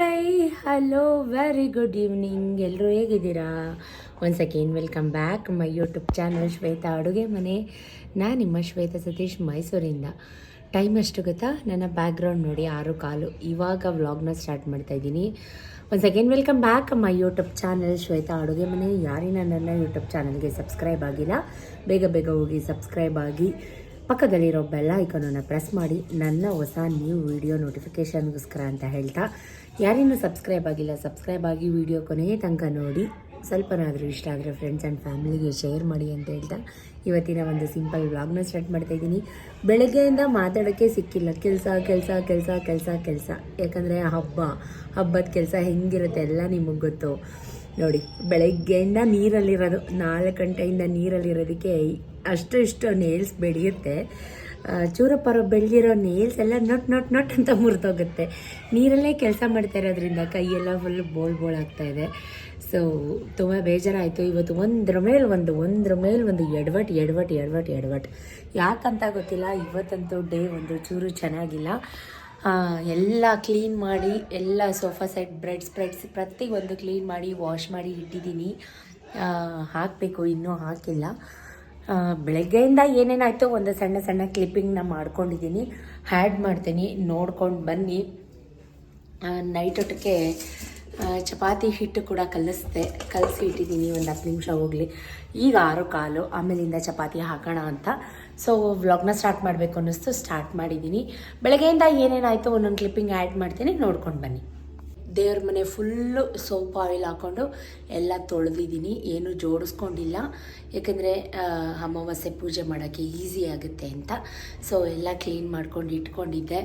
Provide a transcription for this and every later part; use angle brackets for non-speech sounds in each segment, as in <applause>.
Hi hello very good evening ಎಲ್ಲರೂ ಹೇಗಿದ್ದೀರಾ? ಒಂದು second welcome back my YouTube channel Shweta ಅಡುಗೆ ಮನೆ. ನಾನು ನಿಮ್ಮ ಶ್ವೇತಾ ಸತೀಶ್ ಮೈಸೂರಿಂದ. ಟೈಮ್ ಅಷ್ಟು ಗೊತ್ತಾ? ನನ್ನ ಬ್ಯಾಕ್ಗ್ರೌಂಡ್ ನೋಡಿ, ಆರು ಕಾಲು. ಇವಾಗ ವ್ಲಾಗ್ನ ಸ್ಟಾರ್ಟ್ ಮಾಡ್ತಾ ಇದ್ದೀನಿ. Once second welcome back my YouTube channel Shweta ಅಡುಗೆ ಮನೆ. ಯಾರಿನ ನನ್ನ ಯೂಟ್ಯೂಬ್ ಚಾನಲ್ಗೆ ಸಬ್ಸ್ಕ್ರೈಬ್ ಆಗಿಲ್ಲ, ಬೇಗ ಬೇಗ ಹೋಗಿ ಸಬ್ಸ್ಕ್ರೈಬ್ ಆಗಿ ಪಕ್ಕದಲ್ಲಿರೋ ಬೆಲ್ಲ ಐಕನನ್ನು ಪ್ರೆಸ್ ಮಾಡಿ. ನನ್ನ ಹೊಸ ನ್ಯೂ ವಿಡಿಯೋ ನೋಟಿಫಿಕೇಷನ್ಗೋಸ್ಕರ ಅಂತ ಹೇಳ್ತಾ ಯಾರಿನ್ನೂ ಸಬ್ಸ್ಕ್ರೈಬ್ ಆಗಿಲ್ಲ, ಸಬ್ಸ್ಕ್ರೈಬ್ ಆಗಿ ವಿಡಿಯೋ ಕೊನೆಯ ತನಕ ನೋಡಿ. ಸ್ವಲ್ಪನಾದರೂ ಇಷ್ಟ ಆದರೆ ಫ್ರೆಂಡ್ಸ್ ಆ್ಯಂಡ್ ಫ್ಯಾಮಿಲಿಗೆ ಶೇರ್ ಮಾಡಿ ಅಂತ ಹೇಳ್ತಾ ಇವತ್ತಿನ ಒಂದು ಸಿಂಪಲ್ ವ್ಲಾಗ್ನ ಸ್ಟಾರ್ಟ್ ಮಾಡ್ತಾ ಇದ್ದೀನಿ. ಬೆಳಗ್ಗೆಯಿಂದ ಮಾತಾಡೋಕ್ಕೆ ಸಿಕ್ಕಿಲ್ಲ. ಕೆಲಸ ಕೆಲಸ ಕೆಲಸ ಕೆಲಸ ಕೆಲಸ. ಯಾಕಂದರೆ ಹಬ್ಬ, ಹಬ್ಬದ ಕೆಲಸ ಹೆಂಗಿರುತ್ತೆ ಎಲ್ಲ ನಿಮಗೆ ಗೊತ್ತು. ನೋಡಿ, ಬೆಳಗ್ಗೆಯಿಂದ ನೀರಲ್ಲಿರೋದು, ನಾಲ್ಕು ಗಂಟೆಯಿಂದ ನೀರಲ್ಲಿರೋದಕ್ಕೆ ಅಷ್ಟು ಇಷ್ಟು ನೇಲ್ಸ್ ಬೆಳೆಯುತ್ತೆ. ಆ, ಚೂರಪ್ಪರ ಬೆಳೆದಿರೋ ನೇಲ್ಸ್ ಎಲ್ಲ ನಟ್ ನಟ್ ನಟ್ ಅಂತ ಮುರಿದೋಗುತ್ತೆ. ನೀರಲ್ಲೇ ಕೆಲಸ ಮಾಡ್ತಾ ಇರೋದ್ರಿಂದ ಕೈಯೆಲ್ಲ ಫುಲ್ ಬೋಳ್ ಬೋಳ್ ಆಗ್ತಾ ಇದೆ. ಸೊ ತುಂಬ ಬೇಜಾರಾಯಿತು. ಇವತ್ತು ಒಂದ್ರ ಮೇಲೆ ಒಂದು ಒಂದ್ರ ಮೇಲೆ ಒಂದು ಎಡವಟ್ ಎಡವಟ್ ಎಡವಟ್ ಎಡವಟ್. ಯಾಕಂತ ಗೊತ್ತಿಲ್ಲ ಇವತ್ತಂತೂ ಡೇ ಒಂದು ಚೂರು ಚೆನ್ನಾಗಿಲ್ಲ. ಎಲ್ಲ ಕ್ಲೀನ್ ಮಾಡಿ ಎಲ್ಲ ಸೋಫಾ ಸೆಟ್ ಬ್ರೆಡ್ ಸ್ಪ್ರೆಡ್ಸ್ ಪ್ರತಿ ಒಂದು ಕ್ಲೀನ್ ಮಾಡಿ ವಾಶ್ ಮಾಡಿ ಇಟ್ಟಿದ್ದೀನಿ. ಹಾಕಬೇಕು ಇನ್ನೂ ಹಾಕಿಲ್ಲ. ಬೆಳಗ್ಗೆಯಿಂದ ಏನೇನಾಯಿತು ಒಂದು ಸಣ್ಣ ಸಣ್ಣ ಕ್ಲಿಪ್ಪಿಂಗ್ನ ಮಾಡ್ಕೊಂಡಿದ್ದೀನಿ. ಹ್ಯಾಡ್ ಮಾಡ್ತೀನಿ. ನೋಡ್ಕೊಂಡು ಬನ್ನಿ. ನೈಟ್ ಚಪಾತಿ ಹಿಟ್ಟು ಕೂಡ ಕಲಿಸ್ದೆ, ಕಲಸಿ ಇಟ್ಟಿದ್ದೀನಿ. ಒಂದು ಹತ್ತು ನಿಮಿಷ ಹೋಗಲಿ. ಈಗ ಆರು ಕಾಲು. ಆಮೇಲಿಂದ ಚಪಾತಿ ಹಾಕೋಣ ಅಂತ. ಸೊ ವ್ಲಾಗ್ನ ಸ್ಟಾರ್ಟ್ ಮಾಡಬೇಕು ಅನ್ನಿಸ್ತು. ಸ್ಟಾರ್ಟ್ ಮಾಡಿದ್ದೀನಿ. ಬೆಳಗ್ಗೆಯಿಂದ ಏನೇನಾಯಿತು ಒಂದೊಂದು ಕ್ಲಿಪ್ಪಿಂಗ್ ಆ್ಯಡ್ ಮಾಡ್ತೀನಿ. ನೋಡ್ಕೊಂಡು ಬನ್ನಿ. ದೇವ್ರ ಮನೆ ಫುಲ್ಲು ಸೋಪ್ ಆಯಿಲ್ ಹಾಕ್ಕೊಂಡು ಎಲ್ಲ ತೊಳೆದಿದ್ದೀನಿ. ಏನು ಜೋಡಿಸ್ಕೊಂಡಿಲ್ಲ. ಯಾಕಂದರೆ ಅಮಾವಾಸ್ಯೆ ಪೂಜೆ ಮಾಡೋಕ್ಕೆ ಈಸಿ ಆಗುತ್ತೆ ಅಂತ. ಸೊ ಎಲ್ಲ ಕ್ಲೀನ್ ಮಾಡ್ಕೊಂಡು ಇಟ್ಕೊಂಡಿದ್ದೆ.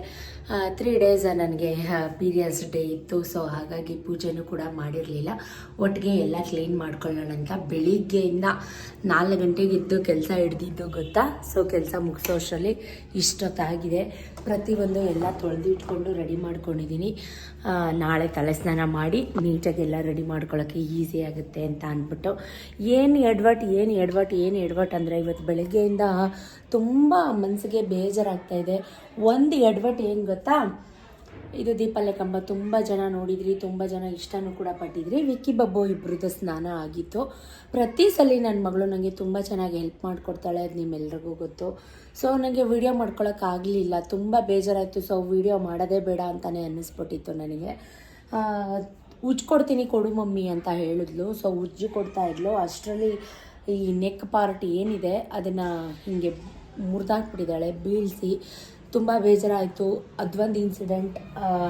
ತ್ರೀ ಡೇಸ್ ನನಗೆ ಪೀರಿಯಡ್ಸ್ ಡೇ ಇತ್ತು. ಸೊ ಹಾಗಾಗಿ ಪೂಜೆನೂ ಕೂಡ ಮಾಡಿರಲಿಲ್ಲ. ಒಟ್ಟಿಗೆ ಎಲ್ಲ ಕ್ಲೀನ್ ಮಾಡ್ಕೊಳ್ಳೋಣ ಅಂತ. ಬೆಳಿಗ್ಗೆಯಿಂದ ನಾಲ್ಕು ಗಂಟೆಗೆ ಇದ್ದು ಕೆಲಸ ಹಿಡ್ದಿದ್ದು ಗೊತ್ತಾ? ಸೊ ಕೆಲಸ ಮುಗಿಸೋ ಅಷ್ಟರಲ್ಲಿ ಇಷ್ಟೊತ್ತಾಗಿದೆ. ಪ್ರತಿಯೊಂದು ಎಲ್ಲ ತೊಳೆದು ಇಟ್ಕೊಂಡು ರೆಡಿ ಮಾಡ್ಕೊಂಡಿದ್ದೀನಿ. ನಾಳೆ ತಲೆ ಸ್ನಾನ ಮಾಡಿ ನೀಟಾಗಿ ಎಲ್ಲ ರೆಡಿ ಮಾಡ್ಕೊಳ್ಳೋಕ್ಕೆ ಈಸಿ ಆಗುತ್ತೆ ಅಂತ ಅಂದ್ಬಿಟ್ಟು. ಏನು ಎಡ್ವಟ್ ಏನು ಎಡ್ವಟ್, ಏನು ಎಡ್ವಟ್ ಅಂದರೆ ಇವತ್ತು ಬೆಳಗ್ಗೆಯಿಂದ ತುಂಬ ಮನಸ್ಸಿಗೆ ಬೇಜಾರಾಗ್ತಾ ಇದೆ. ಒಂದು ಎಡ್ವಟ್ ಏನು ಗೊತ್ತಾ? ಇದು ದೀಪಾಲೆ ಕಂಬ ತುಂಬ ಜನ ನೋಡಿದ್ರಿ, ತುಂಬ ಜನ ಇಷ್ಟನೂ ಕೂಡ ಪಟ್ಟಿದ್ರಿ. ವಿಕ್ಕಿ ಬಬ್ಬು ಇಬ್ಬರದ್ದು ಸ್ನಾನ ಆಗಿತ್ತು. ಪ್ರತಿ ಸಲ ನನ್ನ ಮಗಳು ನನಗೆ ತುಂಬ ಚೆನ್ನಾಗಿ ಹೆಲ್ಪ್ ಮಾಡಿಕೊಡ್ತಾಳೆ, ಅದು ನಿಮ್ಮೆಲ್ರಿಗೂ ಗೊತ್ತು. ಸೊ ನನಗೆ ವಿಡಿಯೋ ಮಾಡ್ಕೊಳಕ್ಕಾಗಲಿಲ್ಲ ತುಂಬ ಬೇಜಾರಾಯಿತು. ಸೊ ವಿಡಿಯೋ ಮಾಡೋದೇ ಬೇಡ ಅಂತಲೇ ಅನ್ನಿಸ್ಬಿಟ್ಟಿತ್ತು ನನಗೆ. ಉಜ್ಜು ಕೊಡ್ತೀನಿ ಕೊಡು ಮಮ್ಮಿ ಅಂತ ಹೇಳಿದ್ಲು. ಸೊ ಉಜ್ಜಿ ಕೊಡ್ತಾ ಇದ್ಲು. ಅಷ್ಟರಲ್ಲಿ ಈ ನೆಕ್ ಪಾರ್ಟ್ ಏನಿದೆ, ಅದನ್ನು ಹಿಂಗೆ ಮುರಿದಾಕ್ಬಿಟ್ಟಿದ್ದಾಳೆ, ಬೀಳಿಸಿ. ತುಂಬ ಬೇಜಾರಾಯಿತು. ಅದೊಂದು ಇನ್ಸಿಡೆಂಟ್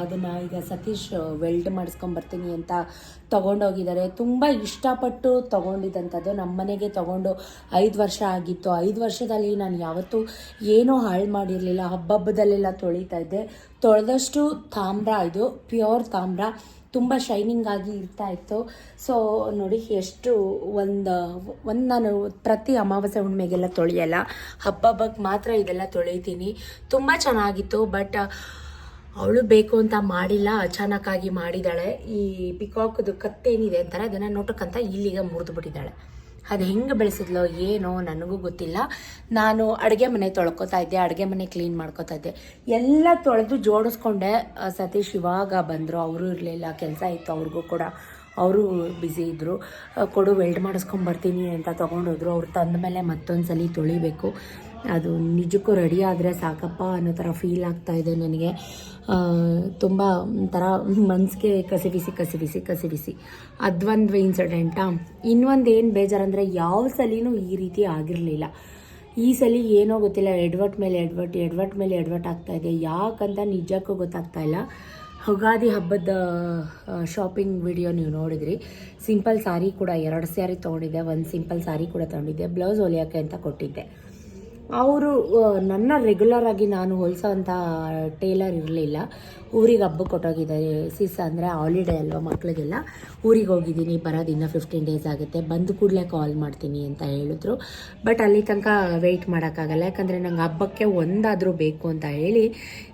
ಅದನ್ನು ಈಗ ಸತೀಶ್ ವೆಲ್ಡ್ ಮಾಡಿಸ್ಕೊಂಬರ್ತೀನಿ ಅಂತ ತೊಗೊಂಡೋಗಿದ್ದಾರೆ. ತುಂಬ ಇಷ್ಟಪಟ್ಟು ತೊಗೊಂಡಿದ್ದಂಥದ್ದು ನಮ್ಮ ಮನೆಗೆ ತೊಗೊಂಡು ಐದು ವರ್ಷ ಆಗಿತ್ತು. ಐದು ವರ್ಷದಲ್ಲಿ ನಾನು ಯಾವತ್ತೂ ಏನೂ ಹಾಳು ಮಾಡಿರಲಿಲ್ಲ. ಹಬ್ಬಬ್ಬದಲ್ಲೆಲ್ಲ ತೊಳಿತಾ ಇದ್ದೆ. ತೊಳೆದಷ್ಟು ತಾಮ್ರ ಇದು ಪ್ಯೂರ್ ತಾಮ್ರ. ತುಂಬ ಶೈನಿಂಗ್ ಆಗಿ ಇರ್ತಾ ಇತ್ತು. ಸೊ ನೋಡಿ, ಎಷ್ಟು ಒಂದು ಒಂದು ನಾನು ಪ್ರತಿ ಅಮಾವಾಸ್ಯೆ ಹುಣ್ಣಿಮೆಗೆಲ್ಲ ತೊಳೆಯಲ್ಲ. ಹಬ್ಬ ಹಬ್ಬಕ್ಕೆ ಮಾತ್ರ ಇದೆಲ್ಲ ತೊಳಿತೀನಿ. ತುಂಬ ಚೆನ್ನಾಗಿತ್ತು ಬಟ್ ಅವಳು ಬೇಕು ಅಂತ ಮಾಡಿಲ್ಲ, ಅಚಾನಕ್ಕಾಗಿ ಮಾಡಿದ್ದಾಳೆ. ಈ ಪಿಕಾಕ್ದು ಕತ್ತೇನಿದೆ ಅಂತಾರೆ, ಅದನ್ನು ನೋಟಕ್ಕಂತ ಇಲ್ಲಿಗೆ ಮುರಿದು ಬಿಟ್ಟಿದ್ದಾಳೆ. ಅದು ಹೆಂಗೆ ಬೆಳೆಸಿದ್ಲೋ ಏನೋ ನನಗೂ ಗೊತ್ತಿಲ್ಲ. ನಾನು ಅಡುಗೆ ಮನೆ ತೊಳ್ಕೊತಾ ಇದ್ದೆ, ಅಡುಗೆ ಮನೆ ಕ್ಲೀನ್ ಮಾಡ್ಕೊತಾ ಇದ್ದೆ. ಎಲ್ಲ ತೊಳೆದು ಜೋಡಿಸ್ಕೊಂಡೆ ಸತೀಶ್ ಇವಾಗ ಬಂದರು. ಅವರು ಇರಲಿಲ್ಲ, ಕೆಲಸ ಇತ್ತು ಅವ್ರಿಗೂ ಕೂಡ. ಅವರು ಬ್ಯುಸಿ ಇದ್ದರು ಕೊಡು ವೆಲ್ಡ್ ಮಾಡಿಸ್ಕೊಂಬರ್ತೀನಿ ಅಂತ ತೊಗೊಂಡೋದ್ರು. ಅವ್ರು ತಂದ ಮೇಲೆ ಮತ್ತೊಂದು ಸಲ ತೊಳಿಬೇಕು. ಅದು ನಿಜಕ್ಕೂ ರೆಡಿ ಆದರೆ ಸಾಕಪ್ಪ ಅನ್ನೋ ಥರ ಫೀಲ್ ಆಗ್ತಾ ಇದೆ ನನಗೆ. ತುಂಬ ಒಂಥರ ಮನಸ್ಸಿಗೆ ಕಸಿ ಬಿಸಿ ಕಸಿ ಬಿಸಿ ಕಸಿ ಬಿಸಿ. ಅದೊಂದು ಇನ್ಸಿಡೆಂಟಾ ಇನ್ನೊಂದು ಏನು ಬೇಜಾರಂದರೆ ಯಾವ ಸಲಿನೂ ಈ ರೀತಿ ಆಗಿರಲಿಲ್ಲ. ಈ ಸಲ ಏನೋ ಗೊತ್ತಿಲ್ಲ, ಎಡ್ವರ್ಟ್ ಮೇಲೆ ಎಡ್ವರ್ಟ್ ಎಡ್ವರ್ಟ್ ಮೇಲೆ ಎಡ್ವರ್ಟ್ ಆಗ್ತಾ ಇದೆ. ಯಾಕಂತ ನಿಜಕ್ಕೂ ಗೊತ್ತಾಗ್ತಾ ಇಲ್ಲ. ಯುಗಾದಿ ಹಬ್ಬದ ಶಾಪಿಂಗ್ ವಿಡಿಯೋ ನೀವು ನೋಡಿದ್ರಿ. ಸಿಂಪಲ್ ಸಾರಿ ಕೂಡ ಎರಡು ಸ್ಯಾರಿ ತೊಗೊಂಡಿದ್ದೆ, ಒಂದು ಸಿಂಪಲ್ ಸಾರಿ ಕೂಡ ತೊಗೊಂಡಿದ್ದೆ ಬ್ಲೌಸ್ ಹೊಲಿಯೋಕ್ಕೆ ಅಂತ ಕೊಟ್ಟಿದ್ದೆ. ಅವರು ನನ್ನ ರೆಗ್ಯುಲರ್ ಆಗಿ ನಾನು ಹೊಲಿಸೋವಂಥ ಟೇಲರ್ ಇರಲಿಲ್ಲ. ಊರಿಗೆ ಹಬ್ಬಕ್ಕೆ ಕೊಟ್ಟೋಗಿದ್ದಾರೆ. ಸಿಸ್ ಅಂದರೆ ಹಾಲಿಡೇ ಅಲ್ವಾ ಮಕ್ಕಳಿಗೆಲ್ಲ ಊರಿಗೆ ಹೋಗಿದ್ದೀನಿ ಬರೋದಿನ್ನ ಫಿಫ್ಟೀನ್ ಡೇಸ್ ಆಗುತ್ತೆ. ಬಂದು ಕೂಡಲೇ ಕಾಲ್ ಮಾಡ್ತೀನಿ ಅಂತ ಹೇಳಿದ್ರು. ಬಟ್ ಅಲ್ಲಿ ತನಕ ವೆಯ್ಟ್ ಮಾಡೋಕ್ಕಾಗಲ್ಲ. ಯಾಕಂದರೆ ನಂಗೆ ಹಬ್ಬಕ್ಕೆ ಒಂದಾದರೂ ಬೇಕು ಅಂತ ಹೇಳಿ,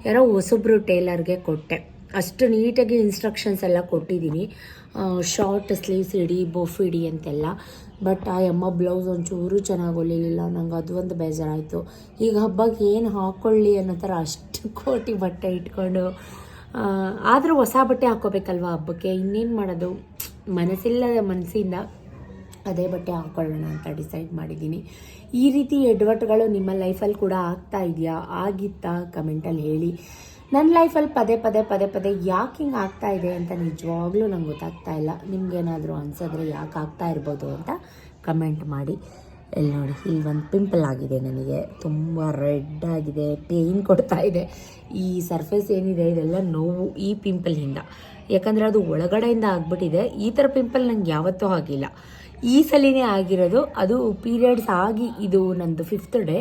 ಯಾರೋ ಹೊಸಬ್ರು ಟೇಲರ್ಗೆ ಕೊಟ್ಟೆ. ಅಷ್ಟು ನೀಟಾಗಿ ಇನ್ಸ್ಟ್ರಕ್ಷನ್ಸ್ ಎಲ್ಲ ಕೊಟ್ಟಿದ್ದೀನಿ. ಶಾರ್ಟ್ ಸ್ಲೀವ್ಸ್ ಇಡಿ ಬೊಫ್ ಇಡಿ ಅಂತೆಲ್ಲ. ಬಟ್ ಆ ಅಮ್ಮ ಬ್ಲೌಸ್ ಒಂಚೂರು ಚೆನ್ನಾಗಿ ಹೊಲಿಲಿಲ್ಲ. ನಂಗೆ ಅದು ಒಂದು ಬೇಜಾರಾಯಿತು. ಈಗ ಹಬ್ಬಕ್ಕೆ ಏನು ಹಾಕ್ಕೊಳ್ಳಿ ಅನ್ನೋ ಥರ ಅಷ್ಟು <laughs> ಕೋಟಿ ಬಟ್ಟೆ ಇಟ್ಕೊಂಡು ಆದರೂ ಹೊಸ ಬಟ್ಟೆ ಹಾಕ್ಕೋಬೇಕಲ್ವ ಹಬ್ಬಕ್ಕೆ? ಇನ್ನೇನು ಮಾಡೋದು? ಮನಸ್ಸಿಲ್ಲದ ಮನಸ್ಸಿಂದ ಅದೇ ಬಟ್ಟೆ ಹಾಕ್ಕೊಳ್ಳೋಣ ಅಂತ ಡಿಸೈಡ್ ಮಾಡಿದ್ದೀನಿ. ಈ ರೀತಿ ಎಡ್ವರ್ಟ್ಗಳು ನಿಮ್ಮ ಲೈಫಲ್ಲಿ ಕೂಡ ಆಗ್ತಾ ಇದೆಯಾ? ಆಗಿತ್ತಾ? ಕಮೆಂಟಲ್ಲಿ ಹೇಳಿ. ನನ್ನ ಲೈಫಲ್ಲಿ ಪದೇ ಪದೇ ಪದೇ ಪದೇ ಯಾಕೆ ಹಿಂಗೆ ಆಗ್ತಾ ಇದೆ ಅಂತ ನಿಜವಾಗ್ಲೂ ನಂಗೆ ಗೊತ್ತಾಗ್ತಾ ಇಲ್ಲ. ನಿಮ್ಗೇನಾದರೂ ಅನ್ಸಿದ್ರೆ ಯಾಕೆ ಆಗ್ತಾ ಇರ್ಬೋದು ಅಂತ ಕಮೆಂಟ್ ಮಾಡಿ. ಇಲ್ಲಿ ನೋಡಿ ಇಲ್ಲಿ ಒಂದು ಪಿಂಪಲ್ ಆಗಿದೆ ನನಗೆ. ತುಂಬ ರೆಡ್ ಆಗಿದೆ ಪೇಯ್ನ್ ಕೊಡ್ತಾ ಇದೆ. ಈ ಸರ್ಫೇಸ್ ಏನಿದೆ, ಇದೆಲ್ಲ ನೋವು ಈ ಪಿಂಪಲ್ನಿಂದ ಯಾಕಂದರೆ ಅದು ಒಳಗಡೆಯಿಂದ ಆಗಿಬಿಟ್ಟಿದೆ. ಈ ಥರ ಪಿಂಪಲ್ ನಂಗೆ ಯಾವತ್ತೂ ಆಗಿಲ್ಲ. ಈ ಸಲಿನೇ ಆಗಿರೋದು, ಅದು ಪೀರಿಯಡ್ಸ್ ಆಗಿ ಇದು ನಂದು ಫಿಫ್ತ್ ಡೇ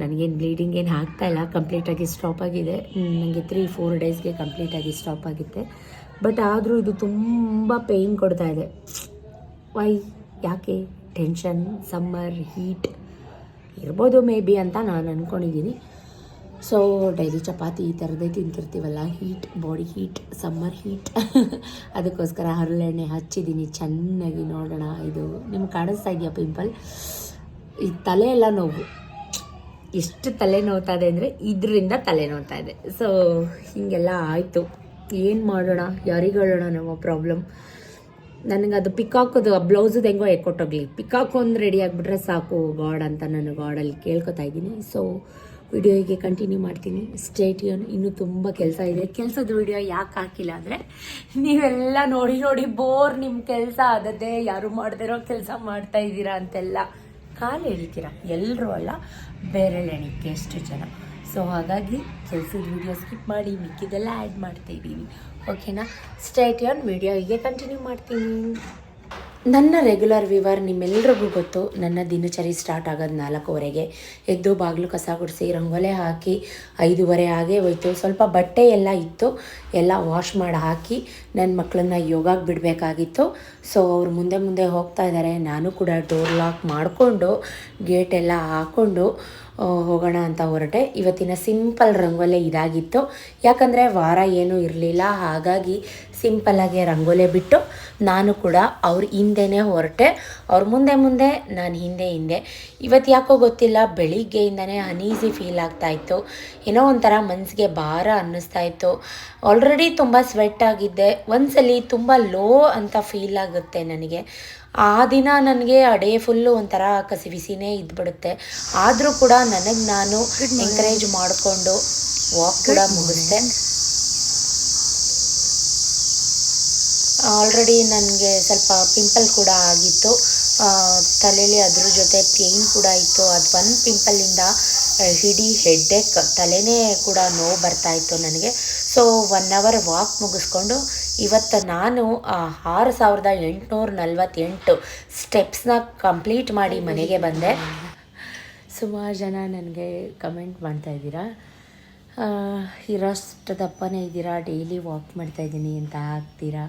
ನನಗೇನು ಬ್ಲೀಡಿಂಗ್ ಏನು ಆಗ್ತಾ ಇಲ್ಲ. ಕಂಪ್ಲೀಟಾಗಿ ಸ್ಟಾಪ್ ಆಗಿದೆ. ನನಗೆ ತ್ರೀ ಫೋರ್ ಡೇಸ್ಗೆ ಕಂಪ್ಲೀಟಾಗಿ ಸ್ಟಾಪ್ ಆಗುತ್ತೆ. ಬಟ್ ಆದರೂ ಇದು ತುಂಬ ಪೇಯ್ನ್ ಕೊಡ್ತಾ ಇದೆ. ವೈ ಯಾಕೆ? ಟೆನ್ಷನ್ ಸಮ್ಮರ್ ಹೀಟ್ ಇರ್ಬೋದು ಮೇ ಬಿ ಅಂತ ನಾನು ಅಂದ್ಕೊಂಡಿದ್ದೀನಿ ಸೊ ಡೈಲಿ ಚಪಾತಿ ಈ ಥರದ್ದೇ ತಿಂತಿರ್ತೀವಲ್ಲ? Heat body heat summer heat ಅದಕ್ಕೋಸ್ಕರ ಹರಳೆಣ್ಣೆ ಹಚ್ಚಿದ್ದೀನಿ ಚೆನ್ನಾಗಿ ನೋಡೋಣ. ಇದು ನಿಮ್ಗೆ ಕಾಣಿಸ್ತಾ ಇದೆಯಾ ಪಿಂಪಲ್ ಈ ತಲೆ ಎಲ್ಲ ನೋವು. ಎಷ್ಟು ತಲೆ ನೋವ್ತಾ ಇದೆ ಅಂದರೆ ಇದರಿಂದ ತಲೆ ನೋವ್ತಾ ಇದೆ. ಸೊ ಹೀಗೆಲ್ಲ ಆಯಿತು. ಏನು ಮಾಡೋಣ? ಯಾರಿಗೆ ಹೇಳೋಣ ನಮ್ಮ ಪ್ರಾಬ್ಲಮ್ ನನಗೆ ಅದು ಪಿಕಾಕೋದು ಬ್ಲೌಸದು ಹೆಂಗೋ ಎಕ್ಕೊಟ್ಟೋಗ್ಲಿ ಪಿಕಾಕ್ ಒಂದು ರೆಡಿ ಆಗಿಬಿಟ್ರೆ ಸಾಕು ಗಾಡ್ ಅಂತ ನಾನು ಗಾಡಲ್ಲಿ ಕೇಳ್ಕೊತಾ ಇದ್ದೀನಿ. ಸೊ ವಿಡಿಯೋ ಹೀಗೆ ಕಂಟಿನ್ಯೂ ಮಾಡ್ತೀನಿ ಸ್ಟೇಟಿಯನ್ ಇನ್ನೂ ತುಂಬ ಕೆಲಸ ಇದೆ. ಕೆಲಸದ ವಿಡಿಯೋ ಯಾಕೆ ಹಾಕಿಲ್ಲ ಅಂದರೆ, ನೀವೆಲ್ಲ ನೋಡಿ ನೋಡಿ ಬೋರ್ ನಿಮ್ಮ ಕೆಲಸ ಆದದ್ದೇ. ಯಾರು ಮಾಡದಿರೋ ಕೆಲಸ ಮಾಡ್ತಾ ಇದ್ದೀರಾ ಅಂತೆಲ್ಲ ಕಾಲು ಹೇಳ್ತೀರಾ ಎಲ್ಲರೂ ಅಲ್ಲ. ಬೇರೆ ಎಣಿಕೆ ಎಷ್ಟು ಜನ. ಸೊ ಹಾಗಾಗಿ ಕೆಲಸದ ವಿಡಿಯೋ ಸ್ಕಿಪ್ ಮಾಡಿ, ಮಿಕ್ಕಿದೆಲ್ಲ ಆ್ಯಡ್ ಮಾಡ್ತಾ ಓಕೆನಾ ಆನ್ ವಿಡಿಯೋ ಹೀಗೆ ಕಂಟಿನ್ಯೂ ಮಾಡ್ತೀನಿ. ನನ್ನ ರೆಗ್ಯುಲರ್ ವಿವರ್ ನಿಮ್ಮೆಲ್ರಿಗೂ ಗೊತ್ತು. ನನ್ನ ದಿನಚರಿ ಸ್ಟಾರ್ಟ್ ಆಗೋದು ನಾಲ್ಕೂವರೆಗೆ. ಎದ್ದು ಬಾಗಿಲು ಕಸ ಗುಡಿಸಿ, ರಂಗೋಲೆ ಹಾಕಿ, ಐದೂವರೆ ಆಗೇ ಹೋಯ್ತು. ಸ್ವಲ್ಪ ಬಟ್ಟೆ ಎಲ್ಲ ಇತ್ತು. ಎಲ್ಲ ವಾಶ್ ಮಾಡಿ ಹಾಕಿ ನನ್ನ ಮಕ್ಕಳನ್ನ ಯೋಗಕ್ಕೆ ಬಿಡಬೇಕಾಗಿತ್ತು. ಸೊ ಅವ್ರು ಮುಂದೆ ಮುಂದೆ ಹೋಗ್ತಾ ಇದ್ದಾರೆ ನಾನು ಕೂಡ ಡೋರ್ ಲಾಕ್ ಮಾಡಿಕೊಂಡು ಗೇಟ್ ಎಲ್ಲ ಹಾಕ್ಕೊಂಡು ಹೋಗೋಣ ಅಂತ ಹೊರಟೆ. ಇವತ್ತಿನ ಸಿಂಪಲ್ ರಂಗೋಲೆ ಇದಾಗಿತ್ತು. ಯಾಕಂದರೆ ವಾರ ಏನೂ ಇರಲಿಲ್ಲ. ಹಾಗಾಗಿ ಸಿಂಪಲ್ಲಾಗಿ ರಂಗೋಲೆ ಬಿಟ್ಟು ನಾನು ಕೂಡ ಅವ್ರ ಹಿಂದೆನೇ ಹೊರಟೆ. ಅವ್ರ ಮುಂದೆ ಮುಂದೆ ನಾನು ಹಿಂದೆ ಹಿಂದೆ. ಇವತ್ತು ಯಾಕೋ ಗೊತ್ತಿಲ್ಲ ಬೆಳಿಗ್ಗೆಯಿಂದನೇ ಅನೀಸಿ ಫೀಲ್ ಆಗ್ತಾ ಇತ್ತು. ಏನೋ ಒಂಥರ ಮನಸ್ಸಿಗೆ ಭಾರ ಅನ್ನಿಸ್ತಾ ಇತ್ತು. ಆಲ್ರೆಡಿ ತುಂಬ ಸ್ವೆಟ್ ಆಗಿದ್ದೆ. ಒಂದ್ಸಲಿ ತುಂಬ ಲೋ ಅಂತ ಫೀಲ್ ಆಗುತ್ತೆ ನನಗೆ. ಆ ದಿನ ನನಗೆ ಆ ಡೇ ಫುಲ್ಲು ಒಂಥರ ಕಸಿವಿಸಿನೇ ಇದ್ಬಿಡುತ್ತೆ. ಆದರೂ ಕೂಡ ನನಗೆ ನಾನು ಎನ್ಕರೇಜ್ ಮಾಡಿಕೊಂಡು ವಾಕ್ ಕೂಡ ಮುಗಿಸ್ದೆ. ಆಲ್ರೆಡಿ ನನಗೆ ಸ್ವಲ್ಪ ಪಿಂಪಲ್ ಕೂಡ ಆಗಿತ್ತು. ತಲೆಯಲ್ಲಿ ಅದ್ರ ಜೊತೆ ಪೇಯ್ನ್ ಕೂಡ ಇತ್ತು. ಅದು ಒಂದು ಪಿಂಪಲಿಂದ ಇಡೀ ಹೆಡ್ಡೆಕ್ ತಲೆನೇ ಕೂಡ ನೋವು ಬರ್ತಾ ಇತ್ತು ನನಗೆ. ಸೊ ಒನ್ ಅವರ್ ವಾಕ್ ಮುಗಿಸ್ಕೊಂಡು ಇವತ್ತು ನಾನು ಆರು ಸಾವಿರದ ಎಂಟುನೂರ ನಲ್ವತ್ತೆಂಟು ಸ್ಟೆಪ್ಸ್ನ ಕಂಪ್ಲೀಟ್ ಮಾಡಿ ಮನೆಗೆ ಬಂದೆ. ಸುಮಾರು ಜನ ನನಗೆ ಕಮೆಂಟ್ ಮಾಡ್ತಾ ಇದ್ದೀರಾ? ಇರೋಷ್ಟು ದಪ್ಪನೇ ಇದ್ದೀರಾ? ಡೈಲಿ ವಾಕ್ ಮಾಡ್ತಾ ಇದ್ದೀನಿ ಅಂತ ಹಾಕ್ತೀರಾ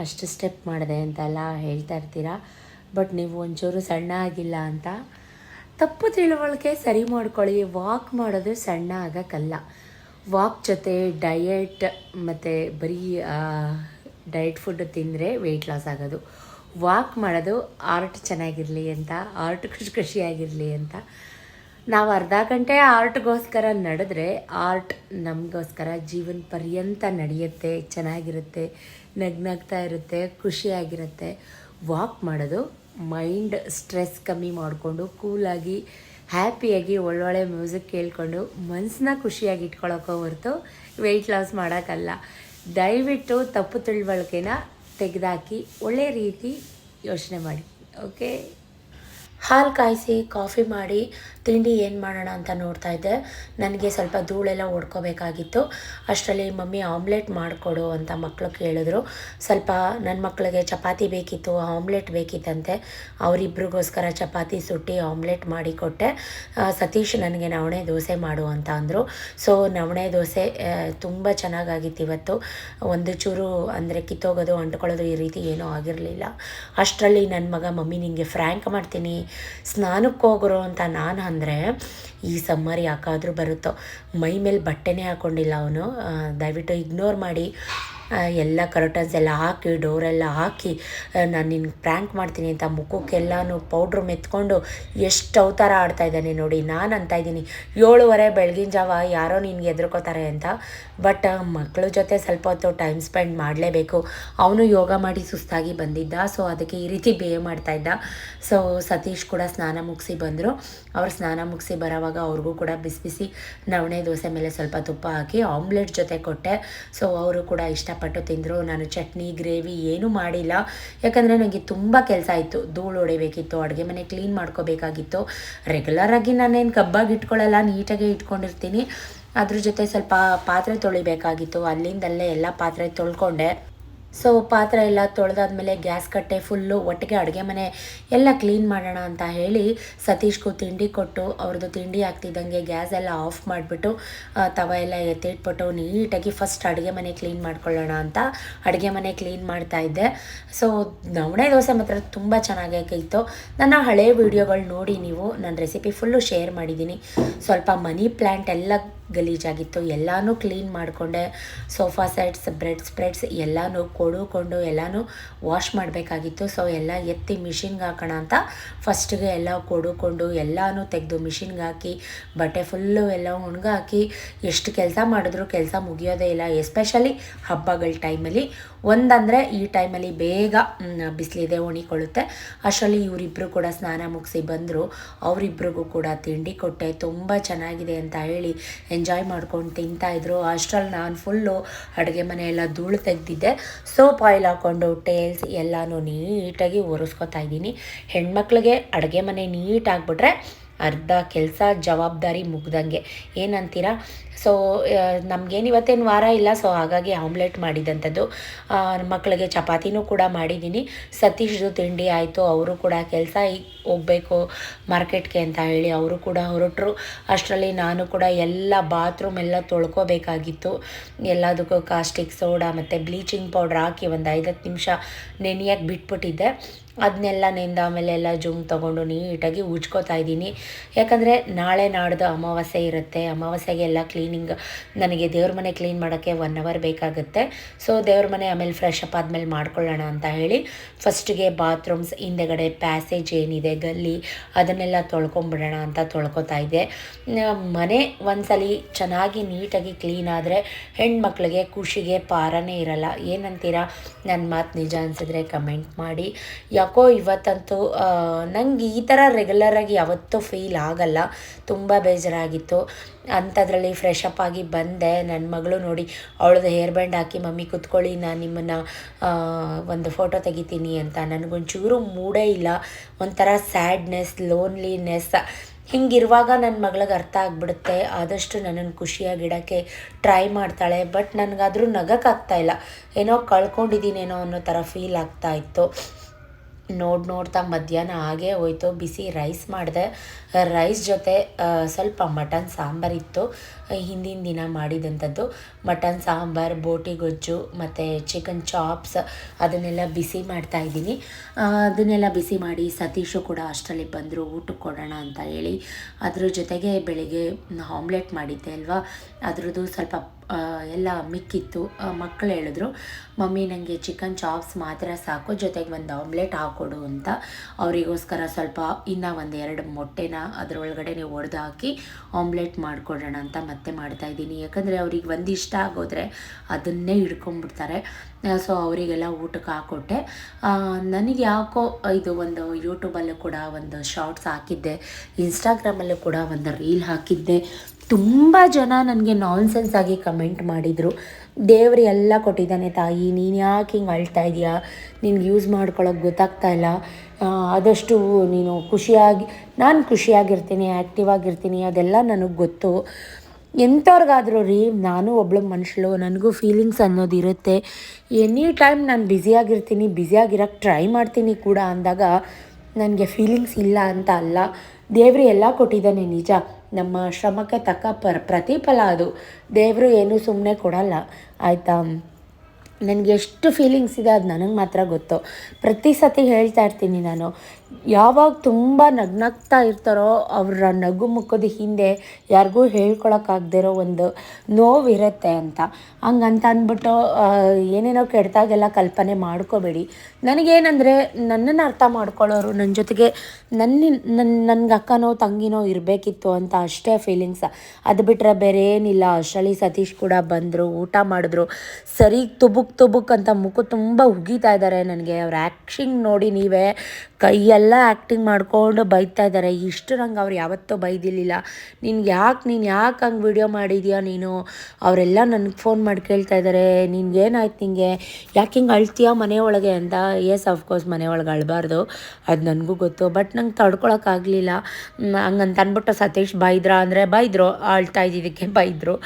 ಅಷ್ಟು ಸ್ಟೆಪ್ ಮಾಡಿದೆ ಅಂತೆಲ್ಲ ಹೇಳ್ತಾ ಇರ್ತೀರಾ? ಬಟ್ ನೀವು ಒಂಚೂರು ಸಣ್ಣ ಆಗಿಲ್ಲ ಅಂತ. ತಪ್ಪು ತಿಳುವಳಿಕೆ ಸರಿ ಮಾಡ್ಕೊಳ್ಳಿ. ವಾಕ್ ಮಾಡೋದು ಸಣ್ಣ ಆಗೋಕ್ಕಲ್ಲ. ವಾಕ್ ಜೊತೆ ಡಯೆಟ್ ಮತ್ತು ಬರೀ ಡಯಟ್ ಫುಡ್ ತಿಂದರೆ ವೆಯ್ಟ್ ಲಾಸ್ ಆಗೋದು. ವಾಕ್ ಮಾಡೋದು ಆರ್ಟ್ ಚೆನ್ನಾಗಿರಲಿ ಅಂತ ಆರ್ಟ್ ಖುಷಿ ಖುಷಿಯಾಗಿರಲಿ ಅಂತ. ನಾವು ಅರ್ಧ ಗಂಟೆ ಆರ್ಟ್ಗೋಸ್ಕರ ನಡೆದ್ರೆ ಆರ್ಟ್ ನಮಗೋಸ್ಕರ ಜೀವನ ಪರ್ಯಂತ ನಡೆಯುತ್ತೆ, ಚೆನ್ನಾಗಿರುತ್ತೆ. ನಗ್ನಗ್ತಾ ಇರುತ್ತೆ, ಖುಷಿಯಾಗಿರುತ್ತೆ. ವಾಕ್ ಮಾಡೋದು ಮೈಂಡ್ ಸ್ಟ್ರೆಸ್ ಕಮ್ಮಿ ಮಾಡಿಕೊಂಡು ಕೂಲಾಗಿ ಹ್ಯಾಪಿಯಾಗಿ ಒಳ್ಳೊಳ್ಳೆ ಮ್ಯೂಸಿಕ್ ಕೇಳಿಕೊಂಡು ಮನಸ್ಸನ್ನ ಖುಷಿಯಾಗಿ ಇಟ್ಕೊಳ್ಳೋಕೆ ಹೊರತು ವೆಯ್ಟ್ ಲಾಸ್ ಮಾಡೋಕ್ಕಲ್ಲ. ದಯವಿಟ್ಟು ತಪ್ಪು ತಿಳುವಳಿಕೆನ ತೆಗೆದಾಕಿ, ಒಳ್ಳೆ ರೀತಿ ಯೋಚನೆ ಮಾಡಿ ಓಕೆ ಹಾಲು ಕಾಯಿಸಿ ಕಾಫಿ ಮಾಡಿ ತಿಂಡಿ ಏನು ಮಾಡೋಣ ಅಂತ ನೋಡ್ತಾ ಇದ್ದೆ. ನನಗೆ ಸ್ವಲ್ಪ ಧೂಳೆಲ್ಲ ಓಡ್ಕೋಬೇಕಾಗಿತ್ತು ಅಷ್ಟರಲ್ಲಿ ಮಮ್ಮಿ ಆಮ್ಲೆಟ್ ಮಾಡಿಕೊಡು ಅಂತ ಮಕ್ಕಳು ಕೇಳಿದ್ರು. ಸ್ವಲ್ಪ ನನ್ನ ಮಕ್ಕಳಿಗೆ ಚಪಾತಿ ಬೇಕಿತ್ತು, ಆಮ್ಲೆಟ್ ಬೇಕಿತ್ತಂತೆ. ಅವರಿಬ್ರಿಗೋಸ್ಕರ ಚಪಾತಿ ಸುಟ್ಟಿ ಆಮ್ಲೆಟ್ ಮಾಡಿ ಕೊಟ್ಟೆ. ಸತೀಶ್ ನನಗೆ ನವಣೆ ದೋಸೆ ಮಾಡು ಅಂತ ಅಂದರು. ಸೊ, ನವಣೆ ದೋಸೆ ತುಂಬ ಚೆನ್ನಾಗಾಗಿತ್ತು ಇವತ್ತು. ಒಂದು ಚೂರು ಅಂದರೆ ಕಿತ್ತೋಗೋದು, ಅಂಟ್ಕೊಳ್ಳೋದು ಈ ರೀತಿ ಏನೂ ಆಗಿರಲಿಲ್ಲ. ಅಷ್ಟರಲ್ಲಿ ನನ್ನ ಮಗ ಮಮ್ಮಿ ನಿನಗೆ ಫ್ರ್ಯಾಂಕ್ ಮಾಡ್ತೀನಿ. ಸ್ನಾನಕ್ಕೆ ಹೋಗ್ರು ಅಂತ ನಾನು ಅಂದರೆ ಈ ಸಮ್ಮರ್ ಯಾಕಾದರೂ ಬರುತ್ತೋ. ಮೈ ಮೇಲೆ ಬಟ್ಟೆನೇ ಹಾಕ್ಕೊಂಡಿಲ್ಲ ಅವನು. ದಯವಿಟ್ಟು ಇಗ್ನೋರ್ ಮಾಡಿ. ಎಲ್ಲ ಕರ್ಟನ್ಸ್ ಎಲ್ಲ ಹಾಕಿ ಡೋರೆಲ್ಲ ಹಾಕಿ ನಾನು ನಿನ್ಗೆ ಪ್ರ್ಯಾಂಕ್ ಮಾಡ್ತೀನಿ ಅಂತ ಮುಖಕ್ಕೆಲ್ಲನೂ ಪೌಡ್ರ್ ಮೆತ್ಕೊಂಡು ಎಷ್ಟು ಅವತಾರ ಆಡ್ತಾ ಇದ್ದಾನೆ ನೋಡಿ, ನಾನು ಅಂತ ಇದ್ದೀನಿ. ಏಳುವರೆ ಬೆಳಗಿನ ಜಾವ ಯಾರೋ ನಿನ್ಗೆ ಎದ್ರುಕೋತಾರೆ ಅಂತ. ಬಟ್ ಮಕ್ಕಳ ಜೊತೆ ಸ್ವಲ್ಪ ಹೊತ್ತು ಟೈಮ್ ಸ್ಪೆಂಡ್ ಮಾಡಲೇಬೇಕು. ಅವನು ಯೋಗ ಮಾಡಿ ಸುಸ್ತಾಗಿ ಬಂದಿದ್ದ ಸೊ ಅದಕ್ಕೆ ಈ ರೀತಿ ಬಿಹೇವ್ ಮಾಡ್ತಾ ಇದ್ದ. ಸೊ ಸತೀಶ್ ಕೂಡ ಸ್ನಾನ ಮುಗಿಸಿ ಬಂದರು. ಅವ್ರು ಸ್ನಾನ ಮುಗಿಸಿ ಬರೋವಾಗ ಅವ್ರಿಗೂ ಕೂಡ ಬಿಸಿ ಬಿಸಿ ನವಣೆ ದೋಸೆ ಮೇಲೆ ಸ್ವಲ್ಪ ತುಪ್ಪ ಹಾಕಿ ಆಮ್ಲೆಟ್ ಜೊತೆ ಕೊಟ್ಟೆ. ಸೊ ಅವರು ಕೂಡ ಇಷ್ಟಪಟ್ಟು ತಿಂದರು. ನಾನು ಚಟ್ನಿ, ಗ್ರೇವಿ ಏನೂ ಮಾಡಿಲ್ಲ. ಯಾಕಂದರೆ ನನಗೆ ತುಂಬ ಕೆಲಸ ಇತ್ತು ಧೂಳು ಹೊಡಿಬೇಕಿತ್ತು, ಅಡುಗೆ ಮನೆ ಕ್ಲೀನ್ ಮಾಡ್ಕೋಬೇಕಾಗಿತ್ತು. ರೆಗ್ಯುಲರಾಗಿ ನಾನೇನು ಕಬ್ಬಾಗಿ ಇಟ್ಕೊಳ್ಳಲ್ಲ ನೀಟಾಗಿ ಇಟ್ಕೊಂಡಿರ್ತೀನಿ. ಅದ್ರ ಜೊತೆ ಸ್ವಲ್ಪ ಪಾತ್ರೆ ತೊಳಿಬೇಕಾಗಿತ್ತು. ಅಲ್ಲಿಂದಲ್ಲೇ ಎಲ್ಲ ಪಾತ್ರೆ ತೊಳ್ಕೊಂಡೆ. ಸೊ ಪಾತ್ರೆ ಎಲ್ಲ ತೊಳೆದಾದ್ಮೇಲೆ ಗ್ಯಾಸ್ ಕಟ್ಟೆ ಫುಲ್ಲು ಒಟ್ಟಿಗೆ ಅಡುಗೆ ಮನೆ ಎಲ್ಲ ಕ್ಲೀನ್ ಮಾಡೋಣ ಅಂತ ಹೇಳಿ ಸತೀಶ್ಗೂ ತಿಂಡಿ ಕೊಟ್ಟು ಅವ್ರದ್ದು ತಿಂಡಿ ಆಗ್ತಿದ್ದಂಗೆ ಗ್ಯಾಸ್ ಎಲ್ಲ ಆಫ್ ಮಾಡಿಬಿಟ್ಟು ತವ ಎಲ್ಲ ಎತ್ತಿಟ್ಬಿಟ್ಟು ನೀಟಾಗಿ ಫಸ್ಟ್ ಅಡುಗೆ ಮನೆ ಕ್ಲೀನ್ ಮಾಡ್ಕೊಳ್ಳೋಣ ಅಂತ ಅಡುಗೆ ಮನೆ ಕ್ಲೀನ್ ಮಾಡ್ತಾ ಇದ್ದೆ. ಸೊ ನವಣೆ ದೋಸೆ ಮಾತ್ರ ತುಂಬ ಚೆನ್ನಾಗಾಗಿತ್ತು ನನ್ನ ಹಳೆ ವೀಡಿಯೋಗಳು ನೋಡಿ ನೀವು ನನ್ನ ರೆಸಿಪಿ ಫುಲ್ಲು ಶೇರ್ ಮಾಡಿದ್ದೀನಿ. ಸ್ವಲ್ಪ ಮನಿ ಪ್ಲ್ಯಾಂಟ್ ಎಲ್ಲ ಗಲೀಜಾಗಿತ್ತು. ಎಲ್ಲನೂ ಕ್ಲೀನ್ ಮಾಡಿಕೊಂಡೆ. ಸೋಫಾ ಸೆಟ್ಸ್, ಬ್ರೆಡ್ ಸ್ಪ್ರೆಡ್ಸ್ ಎಲ್ಲನೂ ಕೊಡುಕೊಂಡು ಎಲ್ಲನೂ ವಾಶ್ ಮಾಡಬೇಕಾಗಿತ್ತು. ಸೊ, ಎಲ್ಲ ಎತ್ತಿ ಮಿಷಿನ್ಗೆ ಹಾಕೋಣ ಅಂತ ಫಸ್ಟಿಗೆ ಎಲ್ಲ ಕೊಡುಕೊಂಡು ಎಲ್ಲನೂ ತೆಗೆದು ಮಿಷಿನ್ಗೆ ಹಾಕಿ, ಬಟ್ಟೆ ಫುಲ್ಲು ಎಲ್ಲ ಒಣಗಾಕಿ, ಎಷ್ಟು ಕೆಲಸ ಮಾಡಿದ್ರು ಕೆಲಸ ಮುಗಿಯೋದೇ ಇಲ್ಲ. ಎಸ್ಪೆಷಲಿ ಹಬ್ಬಗಳ ಟೈಮಲ್ಲಿ ಒಂದಂದರೆ ಈ ಟೈಮಲ್ಲಿ ಬೇಗ ಬಿಸಿಲಿದೆ, ಒಣಿಕೊಳ್ಳುತ್ತೆ. ಅಷ್ಟರಲ್ಲಿ ಇವರಿಬ್ಬರು ಕೂಡ ಸ್ನಾನ ಮುಗಿಸಿ ಬಂದರು. ಅವರಿಬ್ಬರಿಗೂ ಕೂಡ ತಿಂಡಿ ಕೊಟ್ಟೆ. ತುಂಬ ಚೆನ್ನಾಗಿದೆ ಅಂತ ಹೇಳಿ ಎಂಜಾಯ್ ಮಾಡ್ಕೊಂಡು ತಿಂತಾಯಿದ್ರು ಅಷ್ಟರಲ್ಲಿ ನಾನು ಫುಲ್ಲು ಅಡುಗೆ ಮನೆ ಎಲ್ಲ ಧೂಳು ತೆಗೆದಿದ್ದೆ. ಸೋಪ್ ಆಯಿಲ್ ಹಾಕ್ಕೊಂಡು ಟೇಲ್ಸ್ ಎಲ್ಲನೂ ನೀಟಾಗಿ ಒರೆಸ್ಕೊತಾ ಇದ್ದೀನಿ. ಹೆಣ್ಮಕ್ಳಿಗೆ ಅಡುಗೆ ಮನೆ ನೀಟ್ ಆಗಿಬಿಟ್ರೆ ಅರ್ಧ ಕೆಲಸ ಜವಾಬ್ದಾರಿ ಮುಗ್ದಂಗೆ. ಏನಂತೀರಾ? ಸೊ ನಮಗೇನು ಇವತ್ತೇನು ವಾರ ಇಲ್ಲ ಸೊ ಹಾಗಾಗಿ ಆಮ್ಲೆಟ್ ಮಾಡಿದಂಥದ್ದು. ಮಕ್ಕಳಿಗೆ ಚಪಾತಿನೂ ಕೂಡ ಮಾಡಿದ್ದೀನಿ ಸತೀಶ್ದು ತಿಂಡಿ ಆಯಿತು, ಅವರು ಕೂಡ ಕೆಲಸ ಹೋಗಬೇಕು ಮಾರ್ಕೆಟ್ಗೆ ಅಂತ ಹೇಳಿ ಅವರು ಕೂಡ ಹೊರಟರು. ಅಷ್ಟರಲ್ಲಿ ನಾನು ಕೂಡ ಎಲ್ಲ ಬಾತ್ರೂಮ್ ಎಲ್ಲ ತೊಳ್ಕೊಬೇಕಾಗಿತ್ತು. ಎಲ್ಲದಕ್ಕೂ ಕಾಸ್ಟಿಕ್ ಸೋಡಾ ಮತ್ತು ಬ್ಲೀಚಿಂಗ್ ಪೌಡ್ರ್ ಹಾಕಿ ಒಂದು ಐದತ್ತು ನಿಮಿಷ ನೆನೆಯಕ್ಕೆ ಬಿಟ್ಬಿಟ್ಟಿದ್ದೆ. ಅದನ್ನೆಲ್ಲ ನಿಂದ ಆಮೇಲೆ ಎಲ್ಲ ಜುಮ್ ತೊಗೊಂಡು ನೀಟಾಗಿ ಉಜ್ಕೋತಾ ಇದ್ದೀನಿ. ಯಾಕಂದರೆ ನಾಳೆ ನಾಡ್ದು ಅಮಾವಾಸ್ಯೆ ಇರುತ್ತೆ. ಅಮಾವಾಸ್ಯೆಗೆ ಎಲ್ಲ ಕ್ಲೀನಿಂಗ್ ನನಗೆ ದೇವ್ರ ಮನೆ ಕ್ಲೀನ್ ಮಾಡೋಕ್ಕೆ ಒನ್ ಅವರ್ ಬೇಕಾಗುತ್ತೆ. ಸೊ ದೇವ್ರ ಮನೆ ಆಮೇಲೆ ಫ್ರೆಶ್ ಅಪ್ ಆದಮೇಲೆ ಮಾಡ್ಕೊಳ್ಳೋಣ ಅಂತ ಹೇಳಿ ಫಸ್ಟಿಗೆ ಬಾತ್ರೂಮ್ಸ್ ಹಿಂದೆಗಡೆ ಪ್ಯಾಸೇಜ್ ಏನಿದೆ, ಗಲ್ಲಿ, ಅದನ್ನೆಲ್ಲ ತೊಳ್ಕೊಂಬಿಡೋಣ ಅಂತ ತೊಳ್ಕೊತಾ ಇದ್ದೆ. ಮನೆ ಒಂದ್ಸಲಿ ಚೆನ್ನಾಗಿ ನೀಟಾಗಿ ಕ್ಲೀನ್ ಆದರೆ ಹೆಣ್ಮಕ್ಳಿಗೆ ಖುಷಿಗೆ ಪಾರನೇ ಇರಲ್ಲ. ಏನಂತೀರಾ? ನನ್ನ ಮಾತು ನಿಜ ಅನಿಸಿದ್ರೆ ಕಮೆಂಟ್ ಮಾಡಿ. ಯಾಕೋ ಇವತ್ತಂತೂ ನಂಗೆ ಈ ಥರ ರೆಗ್ಯುಲರಾಗಿ ಯಾವತ್ತೂ ಫೀಲ್ ಆಗಲ್ಲ. ತುಂಬ ಬೇಜಾರಾಗಿತ್ತು. ಅಂಥದ್ರಲ್ಲಿ ಫ್ರೆಶ್ ಅಪ್ ಆಗಿ ಬಂದೆ. ನನ್ನ ಮಗಳು ನೋಡಿ, ಅವಳದು ಹೇರ್ ಬ್ಯಾಂಡ್ ಹಾಕಿ ಮಮ್ಮಿ ಕುತ್ಕೊಳ್ಳಿ, ನಾನು ನಿಮ್ಮನ್ನು ಒಂದು ಫೋಟೋ ತೆಗಿತೀನಿ ಅಂತ. ನನಗೊಂಚೂರು ಮೂಡೇ ಇಲ್ಲ. ಒಂಥರ ಸ್ಯಾಡ್ನೆಸ್ ಲೋನ್ಲಿನೆಸ್ ಹಿಂಗಿರುವಾಗ ನನ್ನ ಮಗಳಿಗೆ ಅರ್ಥ ಆಗಿಬಿಡುತ್ತೆ. ಆದಷ್ಟು ನನ್ನನ್ನು ಖುಷಿಯಾಗಿಡೋಕ್ಕೆ ಟ್ರೈ ಮಾಡ್ತಾಳೆ. ಬಟ್ ನನಗಾದರೂ ನಗಕ್ಕಾಗ್ತಾಯಿಲ್ಲ ಏನೋ ಕಳ್ಕೊಂಡಿದ್ದೀನೇನೋ ಅನ್ನೋ ಥರ ಫೀಲ್ ಆಗ್ತಾ ಇತ್ತು. ನೋಡಿ ನೋಡ್ತಾ ಮಧ್ಯಾಹ್ನ ಹಾಗೆ ಹೋಯ್ತು. ಬಿಸಿ ರೈಸ್ ಮಾಡಿದೆ. ರೈಸ್ ಜೊತೆ ಸ್ವಲ್ಪ ಮಟನ್ ಸಾಂಬಾರಿತ್ತು ಹಿಂದಿನ ದಿನ ಮಾಡಿದಂಥದ್ದು. ಮಟನ್ ಸಾಂಬಾರ್, ಬೋಟಿ ಗೊಜ್ಜು, ಮತ್ತು ಚಿಕನ್ ಚಾಪ್ಸ್ ಅದನ್ನೆಲ್ಲ ಬಿಸಿ ಮಾಡ್ತಾ ಇದ್ದೀನಿ. ಅದನ್ನೆಲ್ಲ ಬಿಸಿ ಮಾಡಿ ಸತೀಶು ಕೂಡ ಅಷ್ಟರಲ್ಲಿ ಬಂದರು. ಊಟಕ್ಕೆ ಕೊಡೋಣ ಅಂತ ಹೇಳಿ. ಅದ್ರ ಜೊತೆಗೆ ಬೆಳಿಗ್ಗೆ ಆಮ್ಲೆಟ್ ಮಾಡಿದ್ದೆ ಅಲ್ವಾ? ಅದ್ರದ್ದು ಸ್ವಲ್ಪ ಎಲ್ಲ ಮಿಕ್ಕಿತ್ತು. ಮಕ್ಕಳು ಹೇಳಿದ್ರು, ಮಮ್ಮಿ ನನಗೆ ಚಿಕನ್ ಚಾಪ್ಸ್ ಮಾತ್ರ ಸಾಕು, ಜೊತೆಗೆ ಒಂದು ಆಮ್ಲೆಟ್ ಹಾಕ್ಕೊಡು ಅಂತ. ಅವರಿಗೋಸ್ಕರ ಸ್ವಲ್ಪ ಇನ್ನೂ ಒಂದು ಎರಡು ಮೊಟ್ಟೆನ ಅದರೊಳಗಡೆ ಒಡೆದು ಹಾಕಿ ಆಮ್ಲೆಟ್ ಮಾಡಿಕೊಡೋಣ ಅಂತ ಮತ್ತೆ ಮಾಡ್ತಾ ಇದ್ದೀನಿ. ಯಾಕಂದರೆ ಅವ್ರಿಗೆ ಒಂದು ಇಷ್ಟ ಆಗೋದ್ರೆ ಅದನ್ನೇ ಹಿಡ್ಕೊಂಡ್ಬಿಡ್ತಾರೆ. ಸೊ ಅವರಿಗೆಲ್ಲ ಊಟಕ್ಕೆ ಹಾಕ್ಕೊಟ್ಟೆ ನನಗೆ ಯಾಕೋ ಇದು ಒಂದು ಯೂಟ್ಯೂಬಲ್ಲೂ ಕೂಡ ಒಂದು ಶಾರ್ಟ್ಸ್ ಹಾಕಿದ್ದೆ ಇನ್ಸ್ಟಾಗ್ರಾಮಲ್ಲೂ ಕೂಡ ಒಂದು ರೀಲ್ ಹಾಕಿದ್ದೆ. ತುಂಬ ಜನ ನನಗೆ ನಾನ್ಸೆನ್ಸ್ ಆಗಿ ಕಮೆಂಟ್ ಮಾಡಿದರು. ದೇವರು ಎಲ್ಲ ಕೊಟ್ಟಿದ್ದಾನೆ ತಾಯಿ, ನೀನು ಯಾಕೆ ಹಿಂಗೆ ಅಳ್ತಾ ಇದೆಯಾ? ನಿನ್ಗೆ ಯೂಸ್ ಮಾಡ್ಕೊಳ್ಳೋಕೆ ಗೊತ್ತಾಗ್ತಾ ಇಲ್ಲ. ಆದಷ್ಟು ನೀನು ಖುಷಿಯಾಗಿ, ನಾನು ಖುಷಿಯಾಗಿರ್ತೀನಿ ಆ್ಯಕ್ಟಿವ್ ಆಗಿರ್ತೀನಿ, ಅದೆಲ್ಲ ನನಗೆ ಗೊತ್ತು. ಎಂಥವ್ರಿಗಾದ್ರೂ ರೀ, ನಾನು ಒಬ್ಳು ಮನುಷ್ಯಳು, ನನಗೂ ಫೀಲಿಂಗ್ಸ್ ಅನ್ನೋದು ಇರುತ್ತೆ. ಎನಿ ಟೈಮ್ ನಾನು ಬ್ಯುಸಿಯಾಗಿರ್ತೀನಿ ಬ್ಯುಸಿಯಾಗಿರೋಕ್ಕೆ ಟ್ರೈ ಮಾಡ್ತೀನಿ ಕೂಡ ಅಂದಾಗ ನನಗೆ ಫೀಲಿಂಗ್ಸ್ ಇಲ್ಲ ಅಂತ ಅಲ್ಲ. ದೇವರು ಎಲ್ಲ ಕೊಟ್ಟಿದ್ದಾನೆ ನಿಜ. ನಮ್ಮ ಶ್ರಮಕ್ಕೆ ತಕ್ಕ ಪರ್, ಪ್ರತಿಫಲ ಅದು. ದೇವರು ಏನು ಸುಮ್ಮನೆ ಕೊಡಲ್ಲ. ಆಯಿತಾ? ನನಗೆ ಎಷ್ಟು ಫೀಲಿಂಗ್ಸ್ ಇದೆ ಅದು ನನಗೆ ಮಾತ್ರ ಗೊತ್ತು. ಪ್ರತಿ ಸತಿ ಹೇಳ್ತಾ ಇರ್ತೀನಿ ನಾನು. ಯಾವಾಗ ತುಂಬ ನಗ್ನಗ್ತಾ ಇರ್ತಾರೋ ಅವರ ನಗು ಮುಖದ ಹಿಂದೆ ಯಾರಿಗೂ ಹೇಳ್ಕೊಳಕ್ಕಾಗ್ದಿರೋ ಒಂದು ನೋವಿರುತ್ತೆ ಅಂತ. ಹಂಗಂತ ಅಂದ್ಬಿಟ್ಟು ಏನೇನೋ ಕೆಡ್ತಾಗೆಲ್ಲ ಕಲ್ಪನೆ ಮಾಡ್ಕೋಬೇಡಿ. ನನಗೇನಂದರೆ, ನನ್ನನ್ನು ಅರ್ಥ ಮಾಡ್ಕೊಳ್ಳೋರು ನನ್ನ ಜೊತೆಗೆ ನನ್ನ ನನ್ನ ನನಗೆ ಅಕ್ಕನೋ ತಂಗಿನೋ ಇರಬೇಕಿತ್ತು ಅಂತ ಅಷ್ಟೇ ಫೀಲಿಂಗ್ಸ್ ಅದು ಬಿಟ್ಟರೆ ಬೇರೆ ಏನಿಲ್ಲ ಅಷ್ಟರಲ್ಲಿ ಸತೀಶ್ ಕೂಡ ಬಂದರು, ಊಟ ಮಾಡಿದ್ರು. ಸರಿ ತುಬುಕ್ ತುಬುಕ್ ಅಂತ ಮುಖ ತುಂಬ ಉಗೀತಾ ಇದ್ದಾರೆ ನನಗೆ. ಅವ್ರ ಆ್ಯಕ್ಷಿಂಗ್ ನೋಡಿ ನೀವೇ ಕೈಯೆಲ್ಲ ಆ್ಯಕ್ಟಿಂಗ್ ಮಾಡಿಕೊಂಡು ಬೈತಾ ಇದ್ದಾರೆ ಇಷ್ಟು ನಂಗೆ ಅವ್ರು ಯಾವತ್ತೂ ಬೈದಿರಲಿಲ್ಲ. ನಿನ್ಗೆ ಯಾಕೆ, ನೀನು ಯಾಕೆ ಹಂಗೆ ವಿಡಿಯೋ ಮಾಡಿದ್ಯಾ ನೀನು? ಅವರೆಲ್ಲ ನನಗೆ ಫೋನ್ ಮಾಡಿ ಕೇಳ್ತಾ ಇದ್ದಾರೆ ನಿನ್ಗೇನಾಯ್ತು ನಿಂಗೆ? ಯಾಕೆ ಹಿಂಗೆ ಅಳ್ತೀಯ ಮನೆಯೊಳಗೆ ಅಂತ? ಎಸ್ ಅಫ್ಕೋರ್ಸ್ ಮನೆಯೊಳಗೆ ಅಳಬಾರ್ದು. ಅದು ನನಗೂ ಗೊತ್ತು. ಬಟ್ ನಂಗೆ ತಡ್ಕೊಳಕ್ಕಾಗಲಿಲ್ಲ ಹಂಗಂತ ಅಂದ್ಬಿಟ್ಟು ಸತೀಶ್ ಬೈದ್ರ ಅಂದರೆ ಬೈದರು. ಅಳ್ತಾ ಇದ್ದಿದ್ದಕ್ಕೆ ಬೈದರು.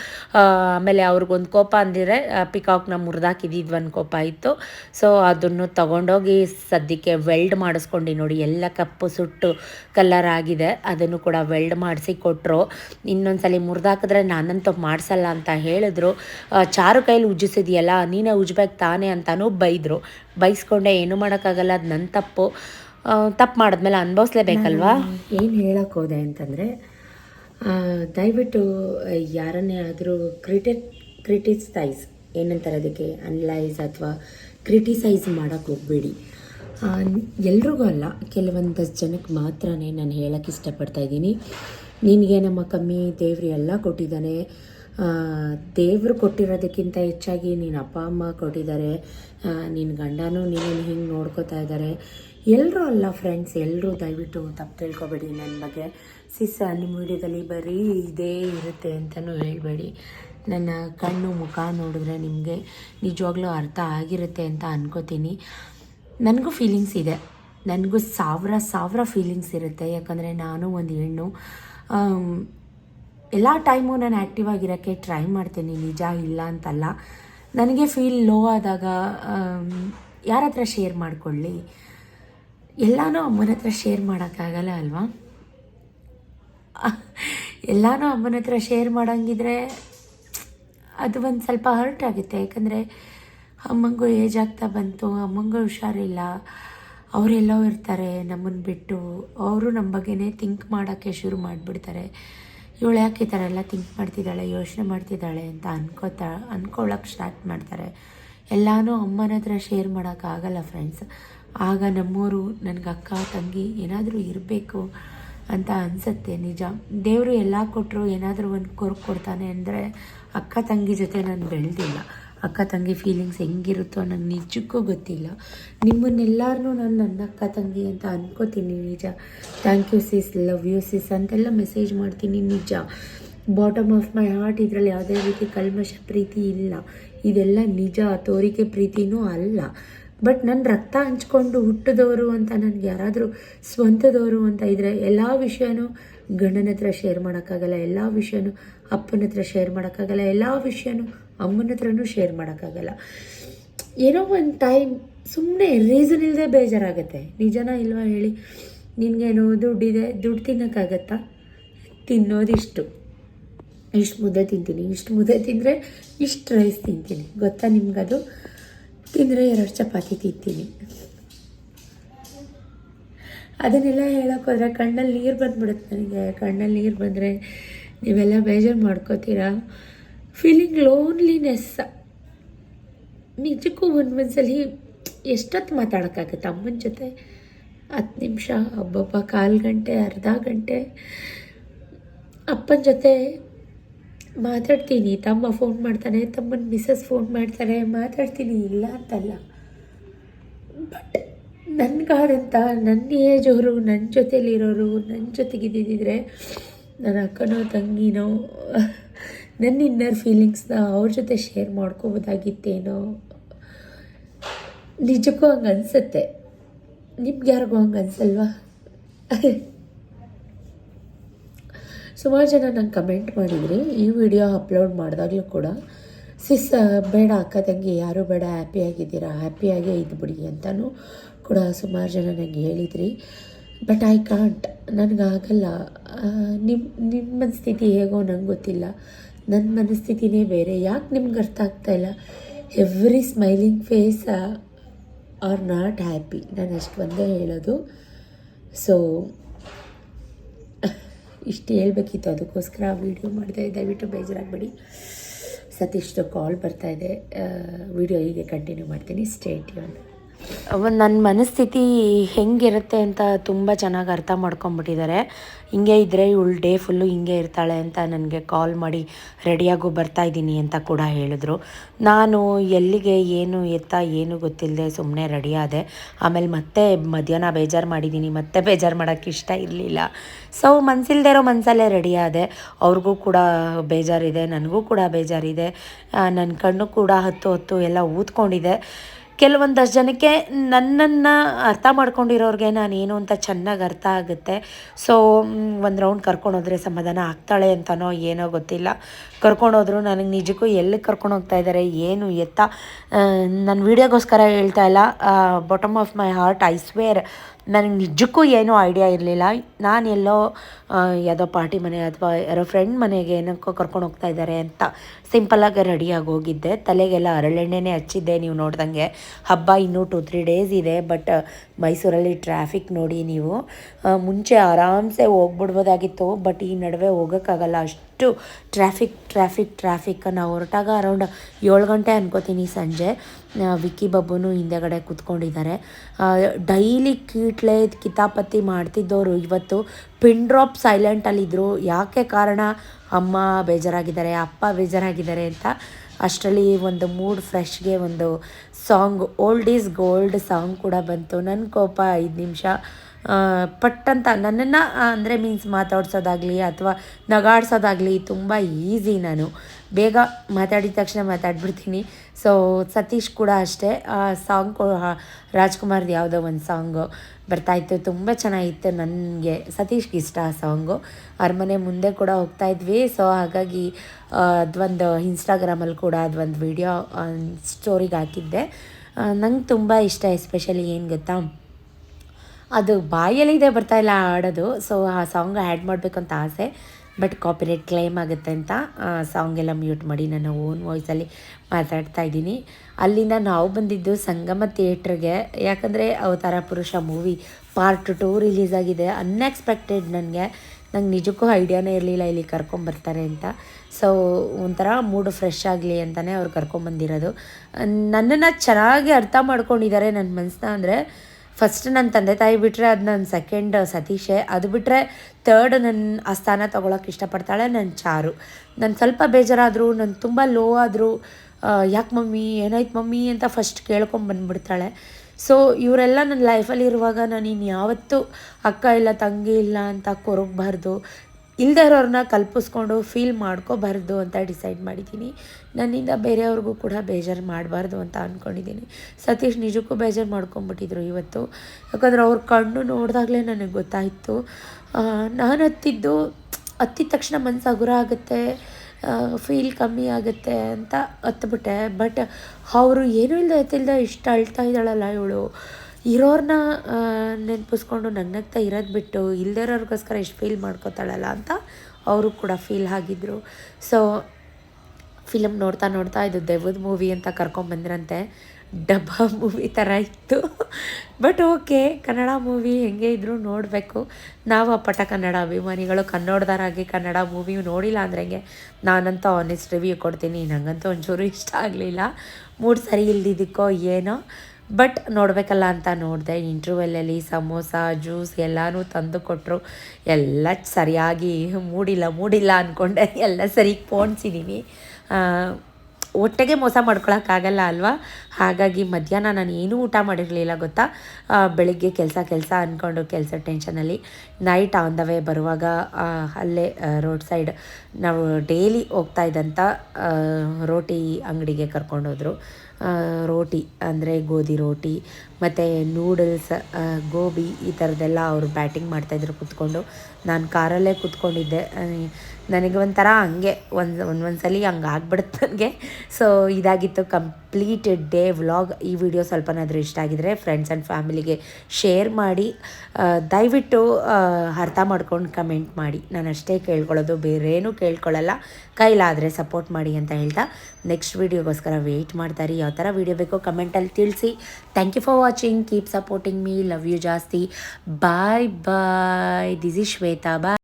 ಆಮೇಲೆ ಅವ್ರಿಗೊಂದು ಕೋಪ ಅಂದಿದ್ರೆ ಪಿಕಾಕ್ನ ಮುರಿದಾಕಿದ್ದು ಒಂದು ಕೋಪ ಇತ್ತು. ಸೊ ಅದನ್ನು ತಗೊಂಡೋಗಿ ಸದ್ಯಕ್ಕೆ ವೆಲ್ಡ್ ಮಾಡಿಸ್ಕೊಂಡು ನೋಡಿ, ಎಲ್ಲ ಕಪ್ಪು ಸುಟ್ಟು ಕಲರ್ ಆಗಿದೆ. ಅದನ್ನು ಕೂಡ ವೆಲ್ಡ್ ಮಾಡಿಸಿ ಕೊಟ್ಟರು ಇನ್ನೊಂದ್ಸಲಿ ಮುರಿದಾಕಿದ್ರೆ ನಾನಂತೂ ಮಾಡಿಸಲ್ಲ ಅಂತ ಹೇಳಿದ್ರು. ಚಾರು ಕೈಲಿ ಉಜ್ಜಿಸಿದೆಯಲ್ಲ, ನೀನೇ ಉಜ್ಬೇಕು ತಾನೇ ಅಂತಲೂ ಬೈದರು. ಬೈಸ್ಕೊಂಡೆ, ಏನು ಮಾಡೋಕ್ಕಾಗಲ್ಲ, ಅದು ನನ್ನ ತಪ್ಪು. ತಪ್ಪು ಮಾಡಿದ್ಮೇಲೆ ಅನುಭವಿಸ್ಲೇಬೇಕಲ್ವಾ? ಏನು ಹೇಳಕ್ಕೆ ಹೋದೆ ಅಂತಂದರೆ ದಯವಿಟ್ಟು ಯಾರನ್ನೇ ಆದರೂ ಕ್ರಿಟಿ ಕ್ರಿಟಿಸೈಸ್ ಏನಂತಾರೆ ಅದಕ್ಕೆ ಅನಲೈಸ್ ಅಥವಾ ಕ್ರಿಟಿಸೈಸ್ ಮಾಡೋಕ್ಕೆ ಹೋಗಬೇಡಿ. ಎಲ್ರಿಗೂ ಅಲ್ಲ, ಕೆಲವೊಂದಷ್ಟು ಜನಕ್ಕೆ ಮಾತ್ರನೇ ನಾನು ಹೇಳೋಕ್ಕೆ ಇಷ್ಟಪಡ್ತಾ ಇದ್ದೀನಿ. ನಿನಗೆ ನಮ್ಮ ಕಮ್ಮಿ ದೇವ್ರು ಎಲ್ಲ ಕೊಟ್ಟಿದ್ದಾನೆ ದೇವರು ಕೊಟ್ಟಿರೋದಕ್ಕಿಂತ ಹೆಚ್ಚಾಗಿ ನಿನ್ನ ಅಪ್ಪ, ಅಮ್ಮ ಕೊಟ್ಟಿದ್ದಾರೆ ನಿನ್ನ ಗಂಡನೂ ನೀನು ಹಿಂಗೆ ನೋಡ್ಕೋತಾ ಇದ್ದಾರೆ ಎಲ್ಲರೂ ಅಲ್ಲ ಫ್ರೆಂಡ್ಸ್ ಎಲ್ಲರೂ ದಯವಿಟ್ಟು ತಪ್ಪು ತಿಳ್ಕೊಬೇಡಿ ನನ್ನ ಬಗ್ಗೆ. ಸಿಸ್ ನಿಮ್ಮ ವಿಡಿಯೋದಲ್ಲಿ ಬರೀ ಇದೇ ಇರುತ್ತೆ ಅಂತಲೂ ಹೇಳಬೇಡಿ. ನನ್ನ ಕಣ್ಣು ಮುಖ ನೋಡಿದ್ರೆ ನಿಮಗೆ ನಿಜವಾಗ್ಲೂ ಅರ್ಥ ಆಗಿರುತ್ತೆ ಅಂತ ಅನ್ಕೋತೀನಿ. ನನಗೂ ಫೀಲಿಂಗ್ಸ್ ಇದೆ. ನನಗೂ ಸಾವಿರ ಸಾವಿರ ಫೀಲಿಂಗ್ಸ್ ಇರುತ್ತೆ. ಯಾಕಂದರೆ ನಾನು ಒಂದು ಹೆಣ್ಣು. ಎಲ್ಲ ಟೈಮು ನಾನು ಆ್ಯಕ್ಟಿವ್ ಆಗಿರೋಕ್ಕೆ ಟ್ರೈ ಮಾಡ್ತೀನಿ. ನಿಜ, ಇಲ್ಲ ಅಂತಲ್ಲ. ನನಗೆ ಫೀಲ್ ಲೋ ಆದಾಗ ಯಾರ ಹತ್ರ ಶೇರ್ ಮಾಡಿಕೊಳ್ಳಿ? ಎಲ್ಲನೂ ಅಮ್ಮನ ಹತ್ರ ಶೇರ್ ಮಾಡೋಕ್ಕಾಗಲ್ಲ ಅಲ್ವಾ? ಎಲ್ಲನೂ ಅಮ್ಮನ ಹತ್ರ ಶೇರ್ ಮಾಡೋಂಗಿದ್ರೆ ಅದು ಒಂದು ಸ್ವಲ್ಪ ಹರ್ಟ್ ಆಗುತ್ತೆ. ಯಾಕಂದರೆ ಅಮ್ಮಂಗೂ ಏಜ್ ಆಗ್ತಾ ಬಂತು, ಅಮ್ಮಂಗೂ ಹುಷಾರಿಲ್ಲ. ಅವರೆಲ್ಲೋ ಇರ್ತಾರೆ ನಮ್ಮನ್ನು ಬಿಟ್ಟು. ಅವರು ನಮ್ಮ ಬಗ್ಗೆನೇ ಥಿಂಕ್ ಮಾಡೋಕ್ಕೆ ಶುರು ಮಾಡಿಬಿಡ್ತಾರೆ. ಇವಳು ಯಾಕೆ ಈ ಥರ ಎಲ್ಲ ಥಿಂಕ್ ಮಾಡ್ತಿದ್ದಾಳೆ, ಯೋಚನೆ ಮಾಡ್ತಿದ್ದಾಳೆ ಅಂತ ಅನ್ಕೋತಾ ಅನ್ಕೊಳ್ಳೋಕೆ ಸ್ಟಾರ್ಟ್ ಮಾಡ್ತಾರೆ. ಎಲ್ಲನೂ ಅಮ್ಮನ ಹತ್ರ ಶೇರ್ ಮಾಡೋಕ್ಕಾಗಲ್ಲ ಫ್ರೆಂಡ್ಸ್ ಆಗ ನಮ್ಮೂರು, ನನಗೆ ಅಕ್ಕ, ತಂಗಿ ಏನಾದರೂ ಇರಬೇಕು ಅಂತ ಅನಿಸುತ್ತೆ ನಿಜ. ದೇವರು ಎಲ್ಲ ಕೊಟ್ಟರು ಏನಾದರೂ ಒಂದು ಕೊರ್ಕೊಡ್ತಾನೆ ಅಂದರೆ ಅಕ್ಕ, ತಂಗಿ ಜೊತೆ ನಾನು ಬೆಳೆದಿಲ್ಲ. ಅಕ್ಕ ತಂಗಿ ಫೀಲಿಂಗ್ಸ್ ಹೆಂಗಿರುತ್ತೋ ನನಗೆ ನಿಜಕ್ಕೂ ಗೊತ್ತಿಲ್ಲ. ನಿಮ್ಮನ್ನೆಲ್ಲರನ್ನೂ ನಾನು ನನ್ನ ಅಕ್ಕ ತಂಗಿ ಅಂತ ಅನ್ಕೋತೀನಿ ನಿಜ. Thank you sis love you sis ಅಂತೆಲ್ಲ ಮೆಸೇಜ್ ಮಾಡ್ತೀನಿ ನಿಜ. ಬಾಟಮ್ ಆಫ್ ಮೈ ಹಾರ್ಟ್ ಇದರಲ್ಲಿ ಯಾವುದೇ ರೀತಿ ಕಲ್ಮಶ ಪ್ರೀತಿ ಇಲ್ಲ. ಇದೆಲ್ಲ ನಿಜ, ತೋರಿಕೆ ಪ್ರೀತಿನೂ ಅಲ್ಲ. ಬಟ್ ನನ್ನ ರಕ್ತ ಹಂಚ್ಕೊಂಡು ಹುಟ್ಟಿದವರು ಅಂತ ನನಗೆ ಯಾರಾದರೂ ಸ್ವಂತದವರು ಅಂತ ಇದ್ದರೆ ಎಲ್ಲ ವಿಷಯನೂ ಗಂಡನ ಹತ್ರ ಶೇರ್ ಮಾಡೋಕ್ಕಾಗಲ್ಲ, ಎಲ್ಲ ವಿಷಯನೂ ಅಪ್ಪನ ಹತ್ರ ಶೇರ್ ಮಾಡೋಕ್ಕಾಗಲ್ಲ, ಎಲ್ಲ ವಿಷಯನೂ ಅಮ್ಮನ ಹತ್ರನೂ ಶೇರ್ ಮಾಡೋಕ್ಕಾಗಲ್ಲ. ಏನೋ ಒಂದು ಟೈಮ್ ಸುಮ್ಮನೆ ರೀಸನ್ ಇಲ್ಲದೆ ಬೇಜಾರಾಗುತ್ತೆ. ನಿಜನಾ ಇಲ್ವಾ ಹೇಳಿ? ನಿನಗೇನೋ ದುಡ್ಡಿದೆ ದುಡ್ಡು ತಿನ್ನೋಕ್ಕಾಗತ್ತಾ? ತಿನ್ನೋದಿಷ್ಟು. ಇಷ್ಟು ಮುದ್ದೆ ತಿಂತೀನಿ, ಇಷ್ಟು ಮುದ್ದೆ ತಿಂದರೆ ಇಷ್ಟು ರೈಸ್ ತಿಂತೀನಿ. ಗೊತ್ತಾ ನಿಮ್ಗದು? ತಿಂದರೆ ಎರಡು ಚಪಾತಿ ತಿಂತೀನಿ. ಅದನ್ನೆಲ್ಲ ಹೇಳಕ್ಕೆ ಹೋದರೆ ಕಣ್ಣಲ್ಲಿ ನೀರು ಬಂದ್ಬಿಡುತ್ತೆ ನನಗೆ. ಕಣ್ಣಲ್ಲಿ ನೀರು ಬಂದರೆ ನೀವೆಲ್ಲ ಬೇಜಾರು ಮಾಡ್ಕೋತೀರಾ? ಫೀಲಿಂಗ್ ಲೋನ್ಲಿನೆಸ್ ನಿಜಕ್ಕೂ ಒಂದೊಂದ್ಸಲಿ ಎಷ್ಟೊತ್ತು ಮಾತಾಡೋಕ್ಕಾಗುತ್ತೆ? ಅಮ್ಮನ ಜೊತೆ ಹತ್ತು ನಿಮಿಷ ಹಬ್ಬಬ್ಬ ಕಾಲು ಗಂಟೆ, ಅರ್ಧ ಗಂಟೆ. ಅಪ್ಪನ ಜೊತೆ ಮಾತಾಡ್ತೀನಿ. ತಮ್ಮ ಫೋನ್ ಮಾಡ್ತಾನೆ, ತಮ್ಮನ ಮಿಸ್ಸಸ್ ಫೋನ್ ಮಾಡ್ತಾರೆ, ಮಾತಾಡ್ತೀನಿ, ಇಲ್ಲ ಅಂತಲ್ಲ. ಬಟ್ ನನಗಾದಂಥ ನನ್ನ ಏಜ್ ಅವರು ನನ್ನ ಜೊತೆಲಿರೋರು ನನ್ನ ಜೊತೆಗಿದ್ದಿದ್ರೆ, ನನ್ನ ಅಕ್ಕನೋ, ತಂಗಿನೋ ನನ್ನ ಇನ್ನರ್ ಫೀಲಿಂಗ್ಸ್ನ ಅವ್ರ ಜೊತೆ ಶೇರ್ ಮಾಡ್ಕೋಬೋದಾಗಿತ್ತೇನೋ. ನಿಜಕ್ಕೂ ಹಂಗೆ ಅನಿಸುತ್ತೆ. ನಿಮ್ಗೆ ಯಾರಿಗೂ ಹಂಗೆ ಅನಿಸಲ್ವಾ? ಸುಮಾರು ಜನ ನಂಗೆ ಕಮೆಂಟ್ ಮಾಡಿದ್ರಿ. ಈ ವಿಡಿಯೋ ಅಪ್ಲೋಡ್ ಮಾಡಿದಾಗಲೂ ಕೂಡ ಸಿಸ್ ಬೇಡ ಅಕ್ಕ ತಂಗಿ, ಯಾರೂ ಬೇಡ ಹ್ಯಾಪಿಯಾಗಿದ್ದೀರಾ ಹ್ಯಾಪಿಯಾಗೇ ಇದ್ಬಿಡಿ ಅಂತಲೂ ಕೂಡ ಸುಮಾರು ಜನ ನನಗೆ ಹೇಳಿದ್ರಿ. ಬಟ್ ಐ ಕಾಂಟ್ ನನಗಾಗಲ್ಲ ನಿಮ್ಮ ನಿಮ್ಮ ಸ್ಥಿತಿ ಹೇಗೋ ನಂಗೆ ಗೊತ್ತಿಲ್ಲ. ನನ್ನ ಮನಸ್ಥಿತಿನೇ ಬೇರೆ. ಯಾಕೆ ನಿಮ್ಗೆ ಅರ್ಥ ಆಗ್ತಾಯಿಲ್ಲ every smiling face are not happy ನಾನು ಅಷ್ಟು ಒಂದೇ ಹೇಳೋದು. ಸೊ ಇಷ್ಟು ಹೇಳ್ಬೇಕಿತ್ತು. ಅದಕ್ಕೋಸ್ಕರ ವೀಡಿಯೋ ಮಾಡಿದೆ ದಯವಿಟ್ಟು ಬೇಜಾರಾಗಬೇಡಿ. ಸತೀಶ್ದು ಕಾಲ್ ಬರ್ತಾ ಇದೆ. ವಿಡಿಯೋ ಹೀಗೆ ಕಂಟಿನ್ಯೂ ಮಾಡ್ತೀನಿ. ಸ್ಟೇಟ್ ನನ್ನ ಮನಸ್ಥಿತಿ ಹೆಂಗಿರುತ್ತೆ ಅಂತ ತುಂಬ ಚೆನ್ನಾಗಿ ಅರ್ಥ ಮಾಡ್ಕೊಂಬಿಟ್ಟಿದ್ದಾರೆ ಹಿಂಗೆ ಇದ್ದರೆ ಇವಳು ಡೇ ಫುಲ್ಲು ಹಿಂಗೆ ಇರ್ತಾಳೆ ಅಂತ ನನಗೆ ಕಾಲ್ ಮಾಡಿ ರೆಡಿಯಾಗೂ ಬರ್ತಾ ಇದ್ದೀನಿ ಅಂತ ಕೂಡ ಹೇಳಿದ್ರು. ನಾನು ಎಲ್ಲಿಗೆ, ಏನು ಎತ್ತ, ಏನು ಗೊತ್ತಿಲ್ಲದೆ ಸುಮ್ಮನೆ ರೆಡಿಯಾದೆ ಆಮೇಲೆ ಮತ್ತೆ ಮಧ್ಯಾಹ್ನ ಬೇಜಾರು ಮಾಡಿದ್ದೀನಿ ಮತ್ತೆ ಬೇಜಾರು ಮಾಡೋಕ್ಕೆ ಇಷ್ಟ ಇರಲಿಲ್ಲ. ಸೊ ಮನಸ್ಸಿಲ್ದೇ ಇರೋ ಮನಸ್ಸಲ್ಲೇ ರೆಡಿಯಾದೆ ಅವ್ರಿಗೂ ಕೂಡ ಬೇಜಾರಿದೆ, ನನಗೂ ಕೂಡ ಬೇಜಾರಿದೆ. ನನ್ನ ಕಣ್ಣು ಕೂಡ ಹತ್ತು ಹತ್ತು ಎಲ್ಲ ಊದ್ಕೊಂಡಿದೆ. ಕೆಲವೊಂದಷ್ಟು ಜನಕ್ಕೆ ನನ್ನನ್ನು ಅರ್ಥ ಮಾಡ್ಕೊಂಡಿರೋರಿಗೆ ನಾನು ಏನು ಅಂತ ಚೆನ್ನಾಗಿ ಅರ್ಥ ಆಗುತ್ತೆ. ಸೊ ಒಂದು ರೌಂಡ್ ಕರ್ಕೊಂಡೋದ್ರೆ ಸಮಾಧಾನ ಆಗ್ತಾಳೆ ಅಂತನೋ ಏನೋ ಗೊತ್ತಿಲ್ಲ. ಕರ್ಕೊಂಡೋದ್ರು ನನಗೆ ನಿಜಕ್ಕೂ ಎಲ್ಲಿ ಕರ್ಕೊಂಡು ಹೋಗ್ತಾ ಇದ್ದಾರೆ ಏನು ಎತ್ತ ನನ್ನ ವೀಡಿಯೋಗೋಸ್ಕರ ಹೇಳ್ತಾ ಇಲ್ಲ. Bottom of my heart I swear ನನಗೆ ನಿಜಕ್ಕೂ ಏನೂ ಐಡಿಯಾ ಇರಲಿಲ್ಲ. ನಾನು ಎಲ್ಲೋ ಯಾವುದೋ ಪಾರ್ಟಿ ಮನೆ ಅಥವಾ ಯಾರೋ ಫ್ರೆಂಡ್ ಮನೆಗೆ ಏನಕ್ಕೋ ಕರ್ಕೊಂಡು ಹೋಗ್ತಾ ಇದ್ದಾರೆ ಅಂತ ಸಿಂಪಲ್ಲಾಗಿ ರೆಡಿಯಾಗಿ ಹೋಗಿದ್ದೆ. ತಲೆಗೆಲ್ಲ ಹರಳೆಣ್ಣೆನೇ ಹಚ್ಚಿದ್ದೆ ನೀವು ನೋಡ್ದಂಗೆ. ಹಬ್ಬ ಇನ್ನೂ ಟು ತ್ರೀ ಡೇಸ್ ಇದೆ ಬಟ್ ಮೈಸೂರಲ್ಲಿ ಟ್ರಾಫಿಕ್ ನೋಡಿ ನೀವು. ಮುಂಚೆ ಆರಾಮ್ಸೆ ಹೋಗ್ಬಿಡ್ಬೋದಾಗಿತ್ತು ಬಟ್ ಈ ನಡುವೆ ಹೋಗೋಕ್ಕಾಗಲ್ಲ. ಅಷ್ಟು ಟ್ರಾಫಿಕ್ ಟ್ರಾಫಿಕ್ ಟ್ರಾಫಿಕ್ ನಾವು ಹೊರಟಾಗ ಅರೌಂಡ್ ಏಳು ಗಂಟೆ ಅನ್ಕೋತೀನಿ ಸಂಜೆ. ವಿಕ್ಕಿ ಬಬ್ಬುನು ಹಿಂದೆಗಡೆ ಕೂತ್ಕೊಂಡಿದ್ದಾರೆ. ಡೈಲಿ ಕೀಟ್ಲೆ ಕಿತಾಪತಿ ಮಾಡ್ತಿದ್ದವರು ಇವತ್ತು ಪಿನ್ ಡ್ರಾಪ್ ಸೈಲೆಂಟಲ್ಲಿದ್ದರು ಯಾಕೆ ಕಾರಣ? ಅಮ್ಮ ಬೇಜಾರಾಗಿದ್ದಾರೆ, ಅಪ್ಪ ಬೇಜಾರಾಗಿದ್ದಾರೆ ಅಂತ. ಅಷ್ಟರಲ್ಲಿ ಒಂದು ಮೂಡ್ ಫ್ರೆಶ್ಗೆ ಒಂದು song old is gold song ಕೂಡ ಬಂತು. ನನ್ನ ಕೋಪ ಐದು ನಿಮಿಷ. ಪಟ್ಟಂತ ನನ್ನನ್ನು ಅಂದರೆ ಮೀನ್ಸ್ ಮಾತಾಡ್ಸೋದಾಗಲಿ ಅಥವಾ ನಗಾಡ್ಸೋದಾಗಲಿ ತುಂಬ ಈಸಿ ನಾನು. ಬೇಗ ಮಾತಾಡಿದ ತಕ್ಷಣ ಮಾತಾಡ್ಬಿಡ್ತೀನಿ. ಸೊ ಸತೀಶ್ ಕೂಡ ಅಷ್ಟೇ. ಆ ಸಾಂಗ್ ರಾಜ್ಕುಮಾರ್ದು ಯಾವುದೋ ಒಂದು ಸಾಂಗು ಬರ್ತಾಯಿತ್ತು ತುಂಬ ಚೆನ್ನಾಗಿತ್ತು ನನಗೆ. ಸತೀಶ್ಗೆ ಇಷ್ಟ ಆ ಸಾಂಗು ಅರಮನೆ ಮುಂದೆ ಕೂಡ ಹೋಗ್ತಾಯಿದ್ವಿ ಸೊ ಹಾಗಾಗಿ ಅದೊಂದು ಇನ್ಸ್ಟಾಗ್ರಾಮಲ್ಲಿ ಕೂಡ ಅದೊಂದು ವಿಡಿಯೋ ಸ್ಟೋರಿಗೆ ಹಾಕಿದ್ದೆ. ನಂಗೆ ತುಂಬ ಇಷ್ಟ ಎಸ್ಪೆಷಲಿ ಏನು ಗೊತ್ತಾ? ಅದು ಬಾಯಲ್ಲಿದೆ ಬರ್ತಾಯಿಲ್ಲ ಹಾಡೋದು. ಸೊ ಆ ಸಾಂಗ್ ಆ್ಯಡ್ ಮಾಡಬೇಕಂತ ಆಸೆ. ಬಟ್ ಕಾಪಿರೇಟ್ ಕ್ಲೈಮ್ ಆಗುತ್ತೆ ಅಂತ ಸಾಂಗ್ ಎಲ್ಲ ಮ್ಯೂಟ್ ಮಾಡಿ ನನ್ನ ಓನ್ ವಾಯ್ಸಲ್ಲಿ ಮಾತಾಡ್ತಾ ಇದ್ದೀನಿ. ಅಲ್ಲಿಂದ ನಾವು ಬಂದಿದ್ದು ಸಂಗಮ ಥಿಯೇಟ್ರಿಗೆ. ಯಾಕಂದರೆ Avatara Purusha movie part two release ಆಗಿದೆ. ಅನ್ಎಕ್ಸ್ಪೆಕ್ಟೆಡ್ ನನಗೆ. ನಂಗೆ ನಿಜಕ್ಕೂ ಐಡಿಯಾನೇ ಇರಲಿಲ್ಲ ಇಲ್ಲಿ ಕರ್ಕೊಂಬರ್ತಾರೆ ಅಂತ. ಸೊ ಒಂಥರ ಮೂಡ್ ಫ್ರೆಶ್ ಆಗಲಿ ಅಂತಲೇ ಅವ್ರು ಕರ್ಕೊಂಬಂದಿರೋದು ನನ್ನನ್ನು ಚೆನ್ನಾಗಿ ಅರ್ಥ ಮಾಡ್ಕೊಂಡಿದ್ದಾರೆ ನನ್ನ ಮನಸ್ಸನ್ನ ಅಂದರೆ ಫಸ್ಟ್ ನನ್ನ ತಂದೆ ತಾಯಿ ಬಿಟ್ಟರೆ ಅದು ನನ್ನ ಸೆಕೆಂಡ್ ಸತೀಶೆ ಅದು ಬಿಟ್ಟರೆ ತರ್ಡ್ ನನ್ನ ಆ ಸ್ಥಾನ ತೊಗೊಳಕ್ಕೆ ಇಷ್ಟಪಡ್ತಾಳೆ ನನ್ನ ಚಾರು. ನಾನು ಸ್ವಲ್ಪ ಬೇಜಾರಾದರೂ, ನಾನು ತುಂಬ ಲೋ ಆದರೂ ಯಾಕೆ ಮಮ್ಮಿ, ಏನಾಯ್ತು ಮಮ್ಮಿ ಅಂತ ಫಸ್ಟ್ ಕೇಳ್ಕೊಂಡು ಬಂದುಬಿಡ್ತಾಳೆ. ಸೊ ಇವರೆಲ್ಲ ನನ್ನ ಲೈಫಲ್ಲಿ ಇರುವಾಗ ನಾನು ಇನ್ನು ಯಾವತ್ತೂ ಅಕ್ಕ ಇಲ್ಲ, ತಂಗಿ ಇಲ್ಲ ಅಂತ ಕೊರಗಬಾರ್ದು. ಇಲ್ಲದೆ ಇರೋರನ್ನ ಕಲ್ಪಿಸ್ಕೊಂಡು ಫೀಲ್ ಮಾಡ್ಕೋಬಾರ್ದು ಅಂತ ಡಿಸೈಡ್ ಮಾಡಿದ್ದೀನಿ. ನನ್ನಿಂದ ಬೇರೆಯವ್ರಿಗೂ ಕೂಡ ಬೇಜಾರು ಮಾಡಬಾರ್ದು ಅಂತ ಅಂದ್ಕೊಂಡಿದ್ದೀನಿ ಸತೀಶ್ ನಿಜಕ್ಕೂ ಬೇಜಾರು ಮಾಡ್ಕೊಂಬಿಟ್ಟಿದ್ರು ಇವತ್ತು. ಯಾಕಂದ್ರೆ ಅವ್ರ ಕಣ್ಣು ನೋಡಿದಾಗಲೇ ನನಗೆ ಗೊತ್ತಾಯಿತು. ನಾನು ಹತ್ತಿದ್ದು ಹತ್ತಿದ ತಕ್ಷಣ ಮನಸ್ಸು ಹಗುರ ಆಗುತ್ತೆ ಫೀಲ್ ಕಮ್ಮಿ ಆಗುತ್ತೆ ಅಂತ ಹತ್ಬಿಟ್ಟೆ. ಬಟ್ ಅವರು ಏನೂ ಇಲ್ಲದೆ ಹತ್ತಿಲ್ಲದೆ ಇಷ್ಟು ಅಳ್ತಾ ಇದ್ದಾಳಲ್ಲ ಇವಳು. ಇರೋರನ್ನ ನೆನಪಿಸ್ಕೊಂಡು ನಗ್ನಗ್ತಾ ಇರೋದು ಬಿಟ್ಟು ಇಲ್ಲದೇ ಇರೋರಿಗೋಸ್ಕರ ಎಷ್ಟು ಫೀಲ್ ಮಾಡ್ಕೋತಾಳಲ್ಲ ಅಂತ ಅವರು ಕೂಡ ಫೀಲ್ ಆಗಿದ್ರು. ಸೊ ಫಿಲಮ್ ನೋಡ್ತಾ ನೋಡ್ತಾ ಇದು ದೆವ್ವದ ಮೂವಿ ಅಂತ ಕರ್ಕೊಂಬಂದ್ರಂತೆ ಡಬ್ಬಾ ಮೂವಿ ಥರ ಇತ್ತು. ಬಟ್ ಓಕೆ ಕನ್ನಡ ಮೂವಿ ಹೆಂಗೆ ಇದ್ದರೂ ನೋಡಬೇಕು. ನಾವು ಅಪ್ಪಟ ಕನ್ನಡ ಅಭಿಮಾನಿಗಳು ಕನ್ನಡದಾರಾಗಿ ಕನ್ನಡ ಮೂವಿ ನೋಡಿಲ್ಲ ಅಂದ್ರೆ ಹೆಂಗೆ? ನಾನಂತೂ ಆನೆಸ್ಟ್ ರಿವ್ಯೂ ಕೊಡ್ತೀನಿ. ನನಗಂತೂ ಒಂಚೂರು ಇಷ್ಟ ಆಗಲಿಲ್ಲ. ಮೂಡ್ ಸರಿ ಇಲ್ದಿದ್ದಕ್ಕೋ ಏನೋ. ಬಟ್ ನೋಡಬೇಕಲ್ಲ ಅಂತ ನೋಡಿದೆ. ಇಂಟ್ರ್ವೆಲ್ಲಲ್ಲಿ ಸಮೋಸ ಜ್ಯೂಸ್ ಎಲ್ಲನೂ ತಂದು ಕೊಟ್ಟರು ಎಲ್ಲ ಸರಿಯಾಗಿ ಮೂಡಿಲ್ಲ ಮೂಡಿಲ್ಲ ಅಂದ್ಕೊಂಡೆ ಎಲ್ಲ ಸರಿ ಪೋಣಿಸಿದ್ದೀನಿ ಒಟ್ಟಿಗೆ ಮೋಸ ಮಾಡ್ಕೊಳಕ್ಕಾಗಲ್ಲ ಅಲ್ವಾ? ಹಾಗಾಗಿ ಮಧ್ಯಾಹ್ನ ನಾನು ಏನೂ ಊಟ ಮಾಡಿರಲಿಲ್ಲ ಗೊತ್ತಾ? ಬೆಳಿಗ್ಗೆ ಕೆಲಸ ಕೆಲಸ ಅಂದ್ಕೊಂಡು ಕೆಲಸ ಟೆನ್ಷನಲ್ಲಿ ನೈಟ್ ಆನ್ ದ ವೇ ಬರುವಾಗ ಅಲ್ಲೇ ರೋಡ್ ಸೈಡ್ ನಾವು ಡೈಲಿ ಹೋಗ್ತಾ ಇದ್ದಂಥ ರೋಟಿ ಅಂಗಡಿಗೆ ಕರ್ಕೊಂಡೋದ್ರು ರೋಟಿ ಅಂದರೆ ಗೋಧಿ ರೋಟಿ, ಮತ್ತು ನೂಡಲ್ಸ್ ಗೋಬಿ ಈ ಥರದ್ದೆಲ್ಲ ಅವರು ಬ್ಯಾಟಿಂಗ್ ಮಾಡ್ತಾಯಿದ್ರು ಕೂತ್ಕೊಂಡು. ನಾನು ಕಾರಲ್ಲೇ ಕೂತ್ಕೊಂಡಿದ್ದೆ. ನನಗೆ ಒಂಥರ ಹಂಗೆ ಒಂದು ಒಂದೊಂದು ಸಲ ಹಂಗೆ ಆಗ್ಬಿಡುತ್ತೆ ನನಗೆ. ಸೊ ಇದಾಗಿತ್ತು ಕಂಪ್ಲೀಟ್ ಡೇ ವ್ಲಾಗ್ ಈ ವಿಡಿಯೋ ಸ್ವಲ್ಪನಾದರೂ ಇಷ್ಟ ಆಗಿದ್ರೆ ಫ್ರೆಂಡ್ಸ್ ಆ್ಯಂಡ್ ಫ್ಯಾಮಿಲಿಗೆ ಶೇರ್ ಮಾಡಿ. ದಯವಿಟ್ಟು ಅರ್ಥ ಮಾಡ್ಕೊಂಡು ಕಮೆಂಟ್ ಮಾಡಿ. ನಾನು ಅಷ್ಟೇ ಕೇಳ್ಕೊಳ್ಳೋದು, ಬೇರೇನೂ ಕೇಳ್ಕೊಳ್ಳಲ್ಲ. ಕೈಲಾದರೆ ಸಪೋರ್ಟ್ ಮಾಡಿ ಅಂತ ಹೇಳ್ತಾ. ನೆಕ್ಸ್ಟ್ ವೀಡಿಯೋಗೋಸ್ಕರ ವೆಯ್ಟ್ ಮಾಡ್ತಾರೆ ಯಾವ ಥರ ವೀಡಿಯೋ ಬೇಕೋ ಕಮೆಂಟಲ್ಲಿ ತಿಳಿಸಿ. Thank you for watching keep supporting me love you ಜಾಸ್ತಿ. Bye bye this is Shweta bye